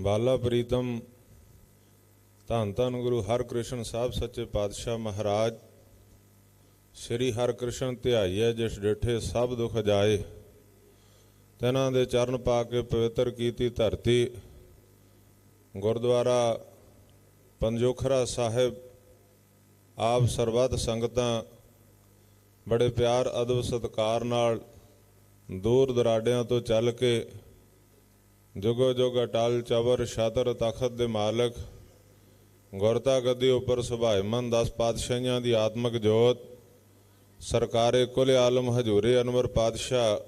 ਬਾਲਾ ਪ੍ਰੀਤਮ ਧੰਨ ਧੰਨ ਗੁਰੂ ਹਰਕ੍ਰਿਸ਼ਨ ਸਾਹਿਬ ਸੱਚੇ ਪਾਤਸ਼ਾਹ ਮਹਾਰਾਜ। ਸ੍ਰੀ ਹਰਕ੍ਰਿਸ਼ਨ ਧਿਆਈਐ, ਜਿਸ ਡਿਠੇ ਸਭ ਦੁਖ ਜਾਏ। ਤੈਨਾਂ ਦੇ ਚਰਨ ਪਾ ਕੇ ਪਵਿੱਤਰ ਕੀਤੀ ਧਰਤੀ। ਗੁਰਦੁਆਰਾ ਪੰਜੋਖਰਾ ਸਾਹਿਬ, ਆਪ ਸਰਬੱਤ ਸੰਗਤਾਂ, ਬੜੇ ਪਿਆਰ, ਅਦਬ ਸਤਕਾਰ ਨਾਲ ਦੂਰ ਦਰਾਡਿਆਂ ਤੋਂ ਚੱਲ ਕੇ ਜੁਗੋ ਜੁਗ ਅਟਲ ਚਵਰ ਛਤਰ ਤਖਤ ਦੇ ਮਾਲਕ, ਗੁਰਤਾ ਗੱਦੀ ਉੱਪਰ ਸੁਭਾਇਮਨ ਦਸ ਪਾਤਸ਼ਾਹਾਂ ਦੀ ਆਤਮਿਕ ਜੋਤ, ਸਰਕਾਰੇ ਕੁਲ ਆਲਮ ਹਜੂਰੇ ਅਨਵਰ ਪਾਤਸ਼ਾਹ,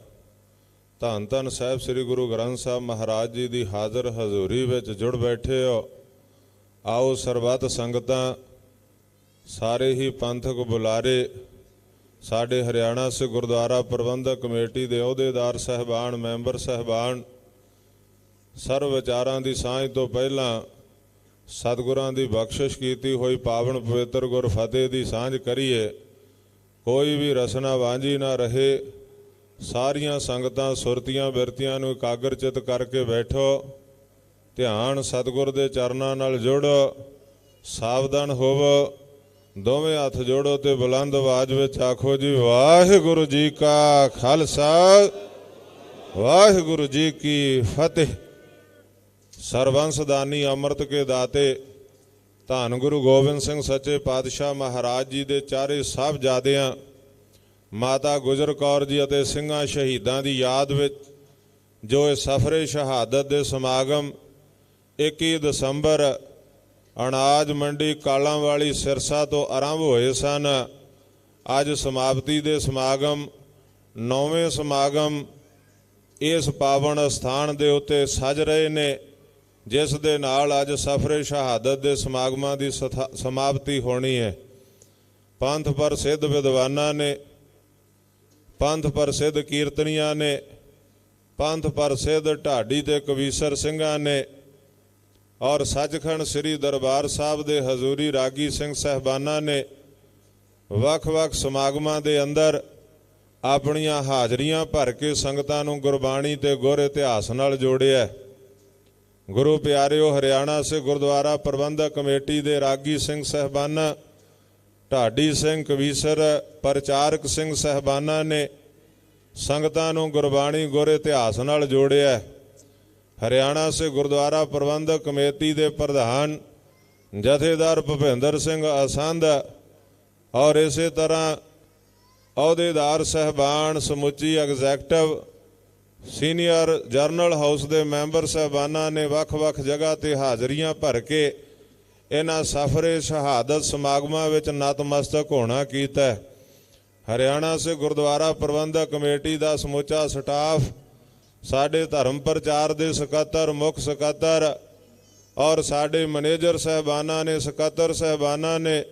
ਧੰਨ ਧੰਨ ਸਾਹਿਬ ਸ੍ਰੀ ਗੁਰੂ ਗ੍ਰੰਥ ਸਾਹਿਬ ਮਹਾਰਾਜ ਜੀ ਦੀ ਹਾਜ਼ਰ ਹਜ਼ੂਰੀ ਵਿੱਚ ਜੁੜ ਬੈਠੇ ਹੋ। ਆਓ ਸਰਬੱਤ ਸੰਗਤਾਂ, ਸਾਰੇ ਹੀ ਪੰਥਕ ਬੁਲਾਰੇ, ਸਾਡੇ ਹਰਿਆਣਾ ਸੇ ਗੁਰਦੁਆਰਾ ਪ੍ਰਬੰਧਕ ਕਮੇਟੀ ਦੇ ਅਹੁਦੇਦਾਰ, ਸਹਿਬਾਨ, ਮੈਂਬਰ ਸਹਿਬਾਨ ਸਰਵ ਵਿਚਾਰਾਂ ਦੀ ਸਾਂਝ ਤੋਂ ਪਹਿਲਾਂ ਸਤਿਗੁਰਾਂ ਦੀ ਬਖਸ਼ਿਸ਼ ਕੀਤੀ ਹੋਈ ਪਾਵਨ ਪਵਿੱਤਰ ਗੁਰ ਫਤਿਹ ਦੀ ਸਾਂਝ ਕਰੀਏ। ਕੋਈ ਵੀ ਰਸਨਾ ਵਾਂਝੀ ਨਾ ਰਹੇ। ਸਾਰੀਆਂ ਸੰਗਤਾਂ ਸੁਰਤੀਆਂ ਬਿਰਤੀਆਂ ਨੂੰ ਇਕਾਗਰਚਿਤ ਕਰਕੇ ਬੈਠੋ। ਧਿਆਨ ਸਤਿਗੁਰ ਦੇ ਚਰਨਾਂ ਨਾਲ ਜੁੜੋ। ਸਾਵਧਾਨ ਹੋਵੋ। ਦੋਵੇਂ ਹੱਥ ਜੋੜੋ ਤੇ ਬੁਲੰਦ ਆਵਾਜ਼ ਵਿੱਚ ਆਖੋ ਜੀ, ਵਾਹਿਗੁਰੂ ਜੀ ਕਾ ਖਾਲਸਾ, ਵਾਹਿਗੁਰੂ ਜੀ ਕੀ ਫਤਿਹ। ਸਰਵੰਸ ਦਾਨੀ ਅੰਮ੍ਰਿਤ ਕੇ ਦਾਤੇ, ਧੰਨ ਗੁਰੂ ਗੋਬਿੰਦ ਸਿੰਘ ਸੱਚੇ ਪਾਤਸ਼ਾਹ ਮਹਾਰਾਜ ਜੀ ਦੇ ਚਾਰੇ ਸਾਹਿਬਜ਼ਾਦਿਆਂ ਮਾਤਾ ਗੁਜਰ ਕੌਰ ਜੀ ਅਤੇ ਸਿੰਘਾਂ ਸ਼ਹੀਦਾਂ ਦੀ ਯਾਦ ਵਿੱਚ, ਜੋ ਇਹ ਸਫਰੇ ਸ਼ਹਾਦਤ ਦੇ ਸਮਾਗਮ 21 ਦਸੰਬਰ ਅਨਾਜ ਮੰਡੀ ਕਾਲਾਂ ਵਾਲੀ ਸਿਰਸਾ ਤੋਂ ਆਰੰਭ ਹੋਏ ਸਨ, ਅੱਜ ਸਮਾਪਤੀ ਦੇ ਸਮਾਗਮ, ਨੌਵੇਂ ਸਮਾਗਮ ਇਸ ਪਾਵਨ ਸਥਾਨ ਦੇ ਉੱਤੇ ਸਜ ਰਹੇ ਨੇ। ਜਿਸ ਦੇ ਨਾਲ ਅੱਜ ਸਫਰੇ ਸ਼ਹਾਦਤ ਦੇ ਸਮਾਗਮਾਂ ਦੀ ਸਥਾ- ਸਮਾਪਤੀ ਹੋਣੀ ਹੈ। ਪੰਥ ਪ੍ਰਸਿੱਧ ਵਿਦਵਾਨਾਂ ਨੇ, ਪੰਥ ਪ੍ਰਸਿੱਧ ਕੀਰਤਨੀਆਂ ਨੇ, ਪੰਥ ਪ੍ਰਸਿੱਧ ਢਾਡੀ ਤੇ ਕਵੀਸਰ ਸਿੰਘਾਂ ਨੇ ਔਰ ਸੱਚਖੰਡ ਸ੍ਰੀ ਦਰਬਾਰ ਸਾਹਿਬ ਦੇ ਹਜ਼ੂਰੀ ਰਾਗੀ ਸਿੰਘ ਸਹਿਬਾਨਾਂ ਨੇ ਵੱਖ-ਵੱਖ ਸਮਾਗਮਾਂ ਦੇ ਅੰਦਰ ਆਪਣੀਆਂ ਹਾਜ਼ਰੀਆਂ ਭਰ ਕੇ ਸੰਗਤਾਂ ਨੂੰ ਗੁਰਬਾਣੀ ਤੇ ਗੁਰ ਇਤਿਹਾਸ ਨਾਲ ਜੋੜਿਆ। ਗੁਰੂ ਪਿਆਰਿਓ, ਹਰਿਆਣਾ ਸੇ ਗੁਰਦੁਆਰਾ ਪ੍ਰਬੰਧਕ ਕਮੇਟੀ ਦੇ ਰਾਗੀ ਸਿੰਘ ਸਹਿਬਾਨਾਂ, ਢਾਡੀ ਸਿੰਘ ਕਵੀਸਰ, ਪ੍ਰਚਾਰਕ ਸਿੰਘ ਸਹਿਬਾਨਾਂ ਨੇ ਸੰਗਤਾਂ ਨੂੰ ਗੁਰਬਾਣੀ ਗੁਰ ਇਤਿਹਾਸ ਨਾਲ ਜੋੜਿਆ ਹਰਿਆਣਾ ਸੇ ਗੁਰਦੁਆਰਾ ਪ੍ਰਬੰਧਕ ਕਮੇਟੀ ਦੇ ਪ੍ਰਧਾਨ ਜਥੇਦਾਰ ਭੁਪਿੰਦਰ ਸਿੰਘ ਆਸੰਧ ਔਰ ਇਸੇ ਤਰ੍ਹਾਂ ਅਹੁਦੇਦਾਰ ਸਹਿਬਾਨ ਸਮੁੱਚੀ ਐਗਜ਼ੈਕਟਿਵ ਸੀਨੀਅਰ ਜਰਨਲ ਹਾਊਸ ਦੇ ਮੈਂਬਰ ਸਹਿਬਾਨਾਂ ਨੇ ਵੱਖ-ਵੱਖ ਜਗ੍ਹਾ ਤੇ ਹਾਜ਼ਰੀਆਂ ਭਰ ਕੇ ਇਹਨਾਂ ਸਫਰੇ ਸ਼ਹਾਦਤ ਸਮਾਗਮਾਂ ਵਿੱਚ ਨਤਮਸਤਕ ਹੋਣਾ ਕੀਤਾ ਹਰਿਆਣਾ ਸੇ ਗੁਰਦੁਆਰਾ ਪ੍ਰਬੰਧਕ ਕਮੇਟੀ ਦਾ ਸਮੁੱਚਾ ਸਟਾਫ, ਸਾਡੇ ਧਰਮ ਪ੍ਰਚਾਰ ਦੇ ਸਕੱਤਰ, ਮੁੱਖ ਸਕੱਤਰ ਔਰ ਸਾਡੇ ਮੈਨੇਜਰ ਸਹਿਬਾਨਾਂ ਨੇ, ਸਕੱਤਰ ਸਹਿਬਾਨਾਂ ਨੇ,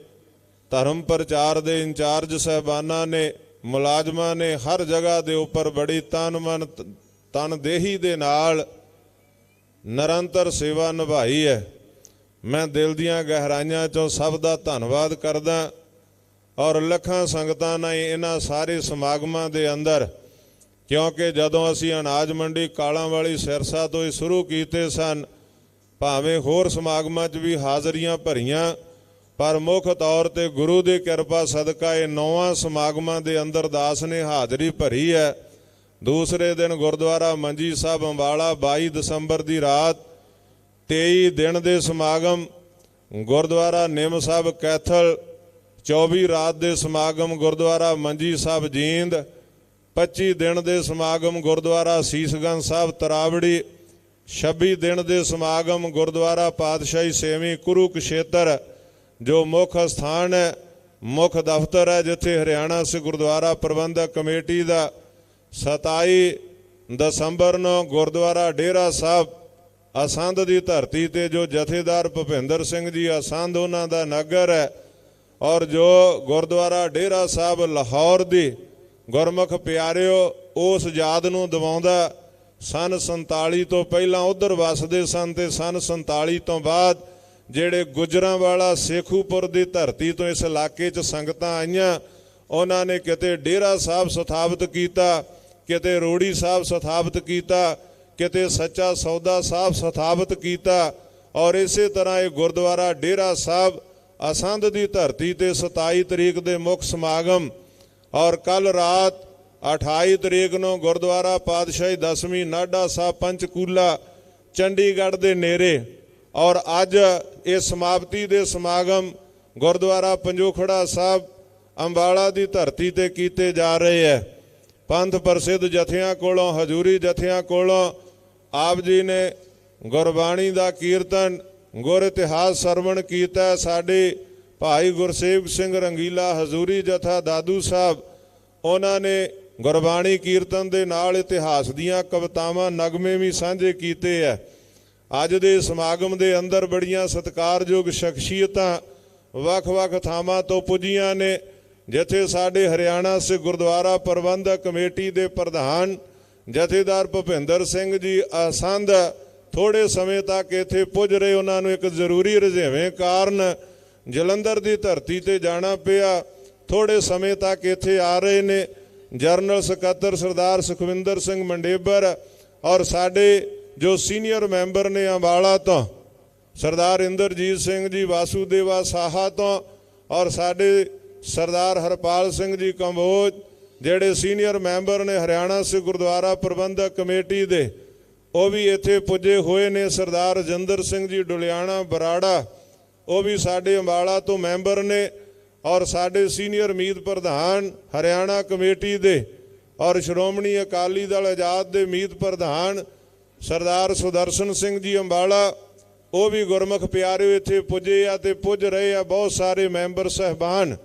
ਧਰਮ ਪ੍ਰਚਾਰ ਦੇ ਇੰਚਾਰਜ ਸਹਿਬਾਨਾਂ ਨੇ ਮੁਲਾਜ਼ਮਾਂ ਨੇ ਹਰ ਜਗ੍ਹਾ ਦੇ ਉੱਪਰ ਬੜੀ ਤਨ ਮਨ ਤਨ ਦੇਹੀ ਦੇ ਨਾਲ ਨਿਰੰਤਰ ਸੇਵਾ ਨਿਭਾਈ ਹੈ। ਮੈਂ ਦਿਲ ਦੀਆਂ ਗਹਿਰਾਈਆਂ ਚੋਂ ਸਭ ਦਾ ਧੰਨਵਾਦ ਕਰਦਾ ਔਰ ਲੱਖਾਂ ਸੰਗਤਾਂ ਨੇ ਇਹਨਾਂ ਸਾਰੇ ਸਮਾਗਮਾਂ ਦੇ ਅੰਦਰ, ਕਿਉਂਕਿ ਜਦੋਂ ਅਸੀਂ ਅਨਾਜ ਮੰਡੀ ਕਾਲਾਂ ਵਾਲੀ ਸਿਰਸਾ ਤੋਂ ਹੀ ਸ਼ੁਰੂ ਕੀਤੇ ਸਨ, ਭਾਵੇਂ ਹੋਰ ਸਮਾਗਮਾਂ 'ਚ ਵੀ ਹਾਜ਼ਰੀਆਂ ਭਰੀਆਂ ਪਰ ਮੁੱਖ ਤੌਰ ਤੇ ਗੁਰੂ ਦੀ ਕਿਰਪਾ ਸਦਕਾ ਇਹ ਨੌਵਾਂ ਸਮਾਗਮਾਂ ਦੇ ਅੰਦਰ ਦਾਸ ਨੇ ਹਾਜ਼ਰੀ ਭਰੀ ਹੈ। ਦੂਸਰੇ ਦਿਨ ਗੁਰਦੁਆਰਾ ਮੰਜੀ ਸਾਹਿਬ ਅੰਬਾਲਾ 22 ਦਸੰਬਰ ਦੀ ਰਾਤ 23 ਦਿਨ ਦੇ ਸਮਾਗਮ ਗੁਰਦੁਆਰਾ ਨਿੰਮ ਸਾਹਿਬ ਕੈਥਲ 24 ਰਾਤ ਦੇ ਸਮਾਗਮ ਗੁਰਦੁਆਰਾ ਮੰਜੀ ਸਾਹਿਬ ਜੀਂਦ 25 ਦਿਨ ਦੇ ਸਮਾਗਮ ਗੁਰਦੁਆਰਾ ਸੀਸਗੰਜ ਸਾਹਿਬ ਤਰਾਵੜੀ 26 ਦਿਨ ਦੇ ਸਮਾਗਮ ਗੁਰਦੁਆਰਾ ਪਾਤਸ਼ਾਹੀ ਸੇਵੀ ਕੁਰੂ ਕਸ਼ੇਤਰ ਜੋ ਮੁੱਖ ਸਥਾਨ ਹੈ, ਮੁੱਖ ਦਫ਼ਤਰ ਹੈ, ਜਿੱਥੇ ਹਰਿਆਣਾ ਸਿੱਖ ਗੁਰਦੁਆਰਾ ਪ੍ਰਬੰਧਕ ਕਮੇਟੀ ਦਾ 27 ਦਸੰਬਰ ਨੂੰ ਗੁਰਦੁਆਰਾ ਡੇਰਾ ਸਾਹਿਬ ਅਸੰਧ ਦੀ ਧਰਤੀ ਤੇ ਜੋ ਜਥੇਦਾਰ ਭੁਪਿੰਦਰ ਸਿੰਘ ਜੀ ਅਸੰਧ ਉਹਨਾਂ ਦਾ ਨਗਰ ਹੈ ਔਰ ਜੋ ਗੁਰਦੁਆਰਾ ਡੇਰਾ ਸਾਹਿਬ ਲਾਹੌਰ ਦੀ ਗੁਰਮੁਖ ਪਿਆਰਿਓ ਉਸ ਯਾਦ ਨੂੰ ਦਿਵਾਉਂਦਾ, ਸਨ 47 ਤੋਂ ਪਹਿਲਾਂ ਉਧਰ ਵਸਦੇ ਸਨ ਤੇ ਸਨ 47 ਤੋਂ ਬਾਅਦ ਜਿਹੜੇ ਗੁਜਰਾਂ ਵਾਲਾ ਸੇਖੂਪੁਰ ਦੀ ਧਰਤੀ ਤੋਂ ਇਸ ਇਲਾਕੇ 'ਚ ਸੰਗਤਾਂ ਆਈਆਂ, ਉਹਨਾਂ ਨੇ ਕਿਤੇ ਡੇਰਾ ਸਾਹਿਬ ਸਥਾਪਿਤ ਕੀਤਾ, ਕਿਤੇ ਰੋੜੀ ਸਾਹਿਬ ਸਥਾਪਿਤ ਕੀਤਾ, ਕਿਤੇ ਸੱਚਾ ਸੌਦਾ ਸਾਹਿਬ ਸਥਾਪਿਤ ਕੀਤਾ ਔਰ ਇਸੇ ਤਰ੍ਹਾਂ ਇਹ ਗੁਰਦੁਆਰਾ ਡੇਰਾ ਸਾਹਿਬ ਅਸੰਧ ਦੀ ਧਰਤੀ ਤੇ 27 ਤਰੀਕ ਦੇ ਮੁੱਖ ਸਮਾਗਮ ਔਰ ਕੱਲ ਰਾਤ 28 ਤਰੀਕ ਨੂੰ ਗੁਰਦੁਆਰਾ ਪਾਤਸ਼ਾਹੀ ਦਸਵੀਂ ਨਾਡਾ ਸਾਹਿਬ ਪੰਚਕੂਲਾ, ਚੰਡੀਗੜ੍ਹ ਦੇ ਨੇੜੇ ਔਰ ਅੱਜ ਇਹ ਸਮਾਪਤੀ ਦੇ ਸਮਾਗਮ ਗੁਰਦੁਆਰਾ ਪੰਜੋਖੜਾ ਸਾਹਿਬ ਅੰਬਾਲਾ ਦੀ ਧਰਤੀ ਤੇ ਕੀਤੇ ਜਾ ਰਹੇ ਹੈ। ਪੰਥ ਪ੍ਰਸਿੱਧ ਜਥਿਆਂ ਕੋਲੋਂ, ਹਜੂਰੀ ਜਥਿਆਂ ਕੋਲੋਂ ਆਪ ਜੀ ਨੇ ਗੁਰਬਾਣੀ ਦਾ ਕੀਰਤਨ, ਗੁਰ ਇਤਿਹਾਸ ਸਰਵਣ ਕੀਤਾ ਸਾਡੇ ਭਾਈ ਗੁਰਸੇਵ ਸਿੰਘ ਰੰਗੀਲਾ, ਹਜ਼ੂਰੀ ਜਥਾ ਦਾਦੂ ਸਾਹਿਬ, ਉਹਨਾਂ ਨੇ ਗੁਰਬਾਣੀ ਕੀਰਤਨ ਦੇ ਨਾਲ ਇਤਿਹਾਸ ਦੀਆਂ ਕਵਿਤਾਵਾਂ ਨਗਮੇ ਵੀ ਸਾਂਝੇ ਕੀਤੇ ਆ ਅੱਜ ਦੇ ਸਮਾਗਮ ਦੇ ਅੰਦਰ ਬੜੀਆਂ ਸਤਿਕਾਰਯੋਗ ਸ਼ਖਸੀਅਤਾਂ ਵੱਖ-ਵੱਖ ਥਾਵਾਂ ਤੋਂ ਪੁੱਜੀਆਂ ਨੇ, ਜਿੱਥੇ ਸਾਡੇ ਹਰਿਆਣਾ ਸੇ ਗੁਰਦੁਆਰਾ ਪ੍ਰਬੰਧਕ ਕਮੇਟੀ ਦੇ ਪ੍ਰਧਾਨ ਜਥੇਦਾਰ ਭੁਪਿੰਦਰ ਸਿੰਘ ਜੀ ਆਸੰਦ ਥੋੜੇ ਸਮੇਂ ਤੱਕ ਇੱਥੇ ਪੁੱਜ ਰਹੇ। ਉਹਨਾਂ ਨੂੰ ਇੱਕ ਜ਼ਰੂਰੀ ਰੁਝੇਵੇਂ ਕਾਰਨ ਜਲੰਧਰ ਦੀ ਧਰਤੀ ਤੇ ਜਾਣਾ ਪਿਆ। ਥੋੜੇ ਸਮੇਂ ਤੱਕ ਇੱਥੇ ਆ ਰਹੇ ਨੇ ਜਰਨਲ ਸਕੱਤਰ ਸਰਦਾਰ ਸੁਖਵਿੰਦਰ ਸਿੰਘ ਮੰਡੇਬਰ ਔਰ ਸਾਡੇ ਜੋ ਸੀਨੀਅਰ ਮੈਂਬਰ ਨੇ ਅੰਬਾਲਾ ਤੋਂ, ਸਰਦਾਰ ਇੰਦਰਜੀਤ ਸਿੰਘ ਜੀ, ਵਾਸੂਦੇਵਾ ਸਾਹਾ ਤੋਂ ਔਰ ਸਾਡੇ ਸਰਦਾਰ ਹਰਪਾਲ ਸਿੰਘ ਜੀ ਕੰਬੋਜ, ਜਿਹੜੇ ਸੀਨੀਅਰ ਮੈਂਬਰ ਨੇ ਹਰਿਆਣਾ ਸਿੱਖ ਗੁਰਦੁਆਰਾ ਪ੍ਰਬੰਧਕ ਕਮੇਟੀ ਦੇ, ਉਹ ਵੀ ਇੱਥੇ ਪੁੱਜੇ ਹੋਏ ਨੇ। ਸਰਦਾਰ ਰਜਿੰਦਰ ਸਿੰਘ ਜੀ ਡੁਲਿਆਣਾ ਬਰਾੜਾ, ਉਹ ਵੀ ਸਾਡੇ ਅੰਬਾਲਾ ਤੋਂ ਮੈਂਬਰ ਨੇ ਔਰ ਸਾਡੇ ਸੀਨੀਅਰ ਮੀਤ ਪ੍ਰਧਾਨ ਹਰਿਆਣਾ ਕਮੇਟੀ ਦੇ ਔਰ ਸ਼੍ਰੋਮਣੀ ਅਕਾਲੀ ਦਲ ਆਜ਼ਾਦ ਦੇ ਮੀਤ ਪ੍ਰਧਾਨ ਸਰਦਾਰ ਸੁਦਰਸ਼ਨ ਸਿੰਘ ਜੀ ਅੰਬਾਲਾ, ਉਹ ਵੀ ਗੁਰਮੁਖ ਪਿਆਰਿਓ ਇੱਥੇ ਪੁੱਜੇ ਆ ਤੇ ਪੁੱਜ ਰਹੇ ਆ, ਬਹੁਤ ਸਾਰੇ ਮੈਂਬਰ ਸਹਿਬਾਨ।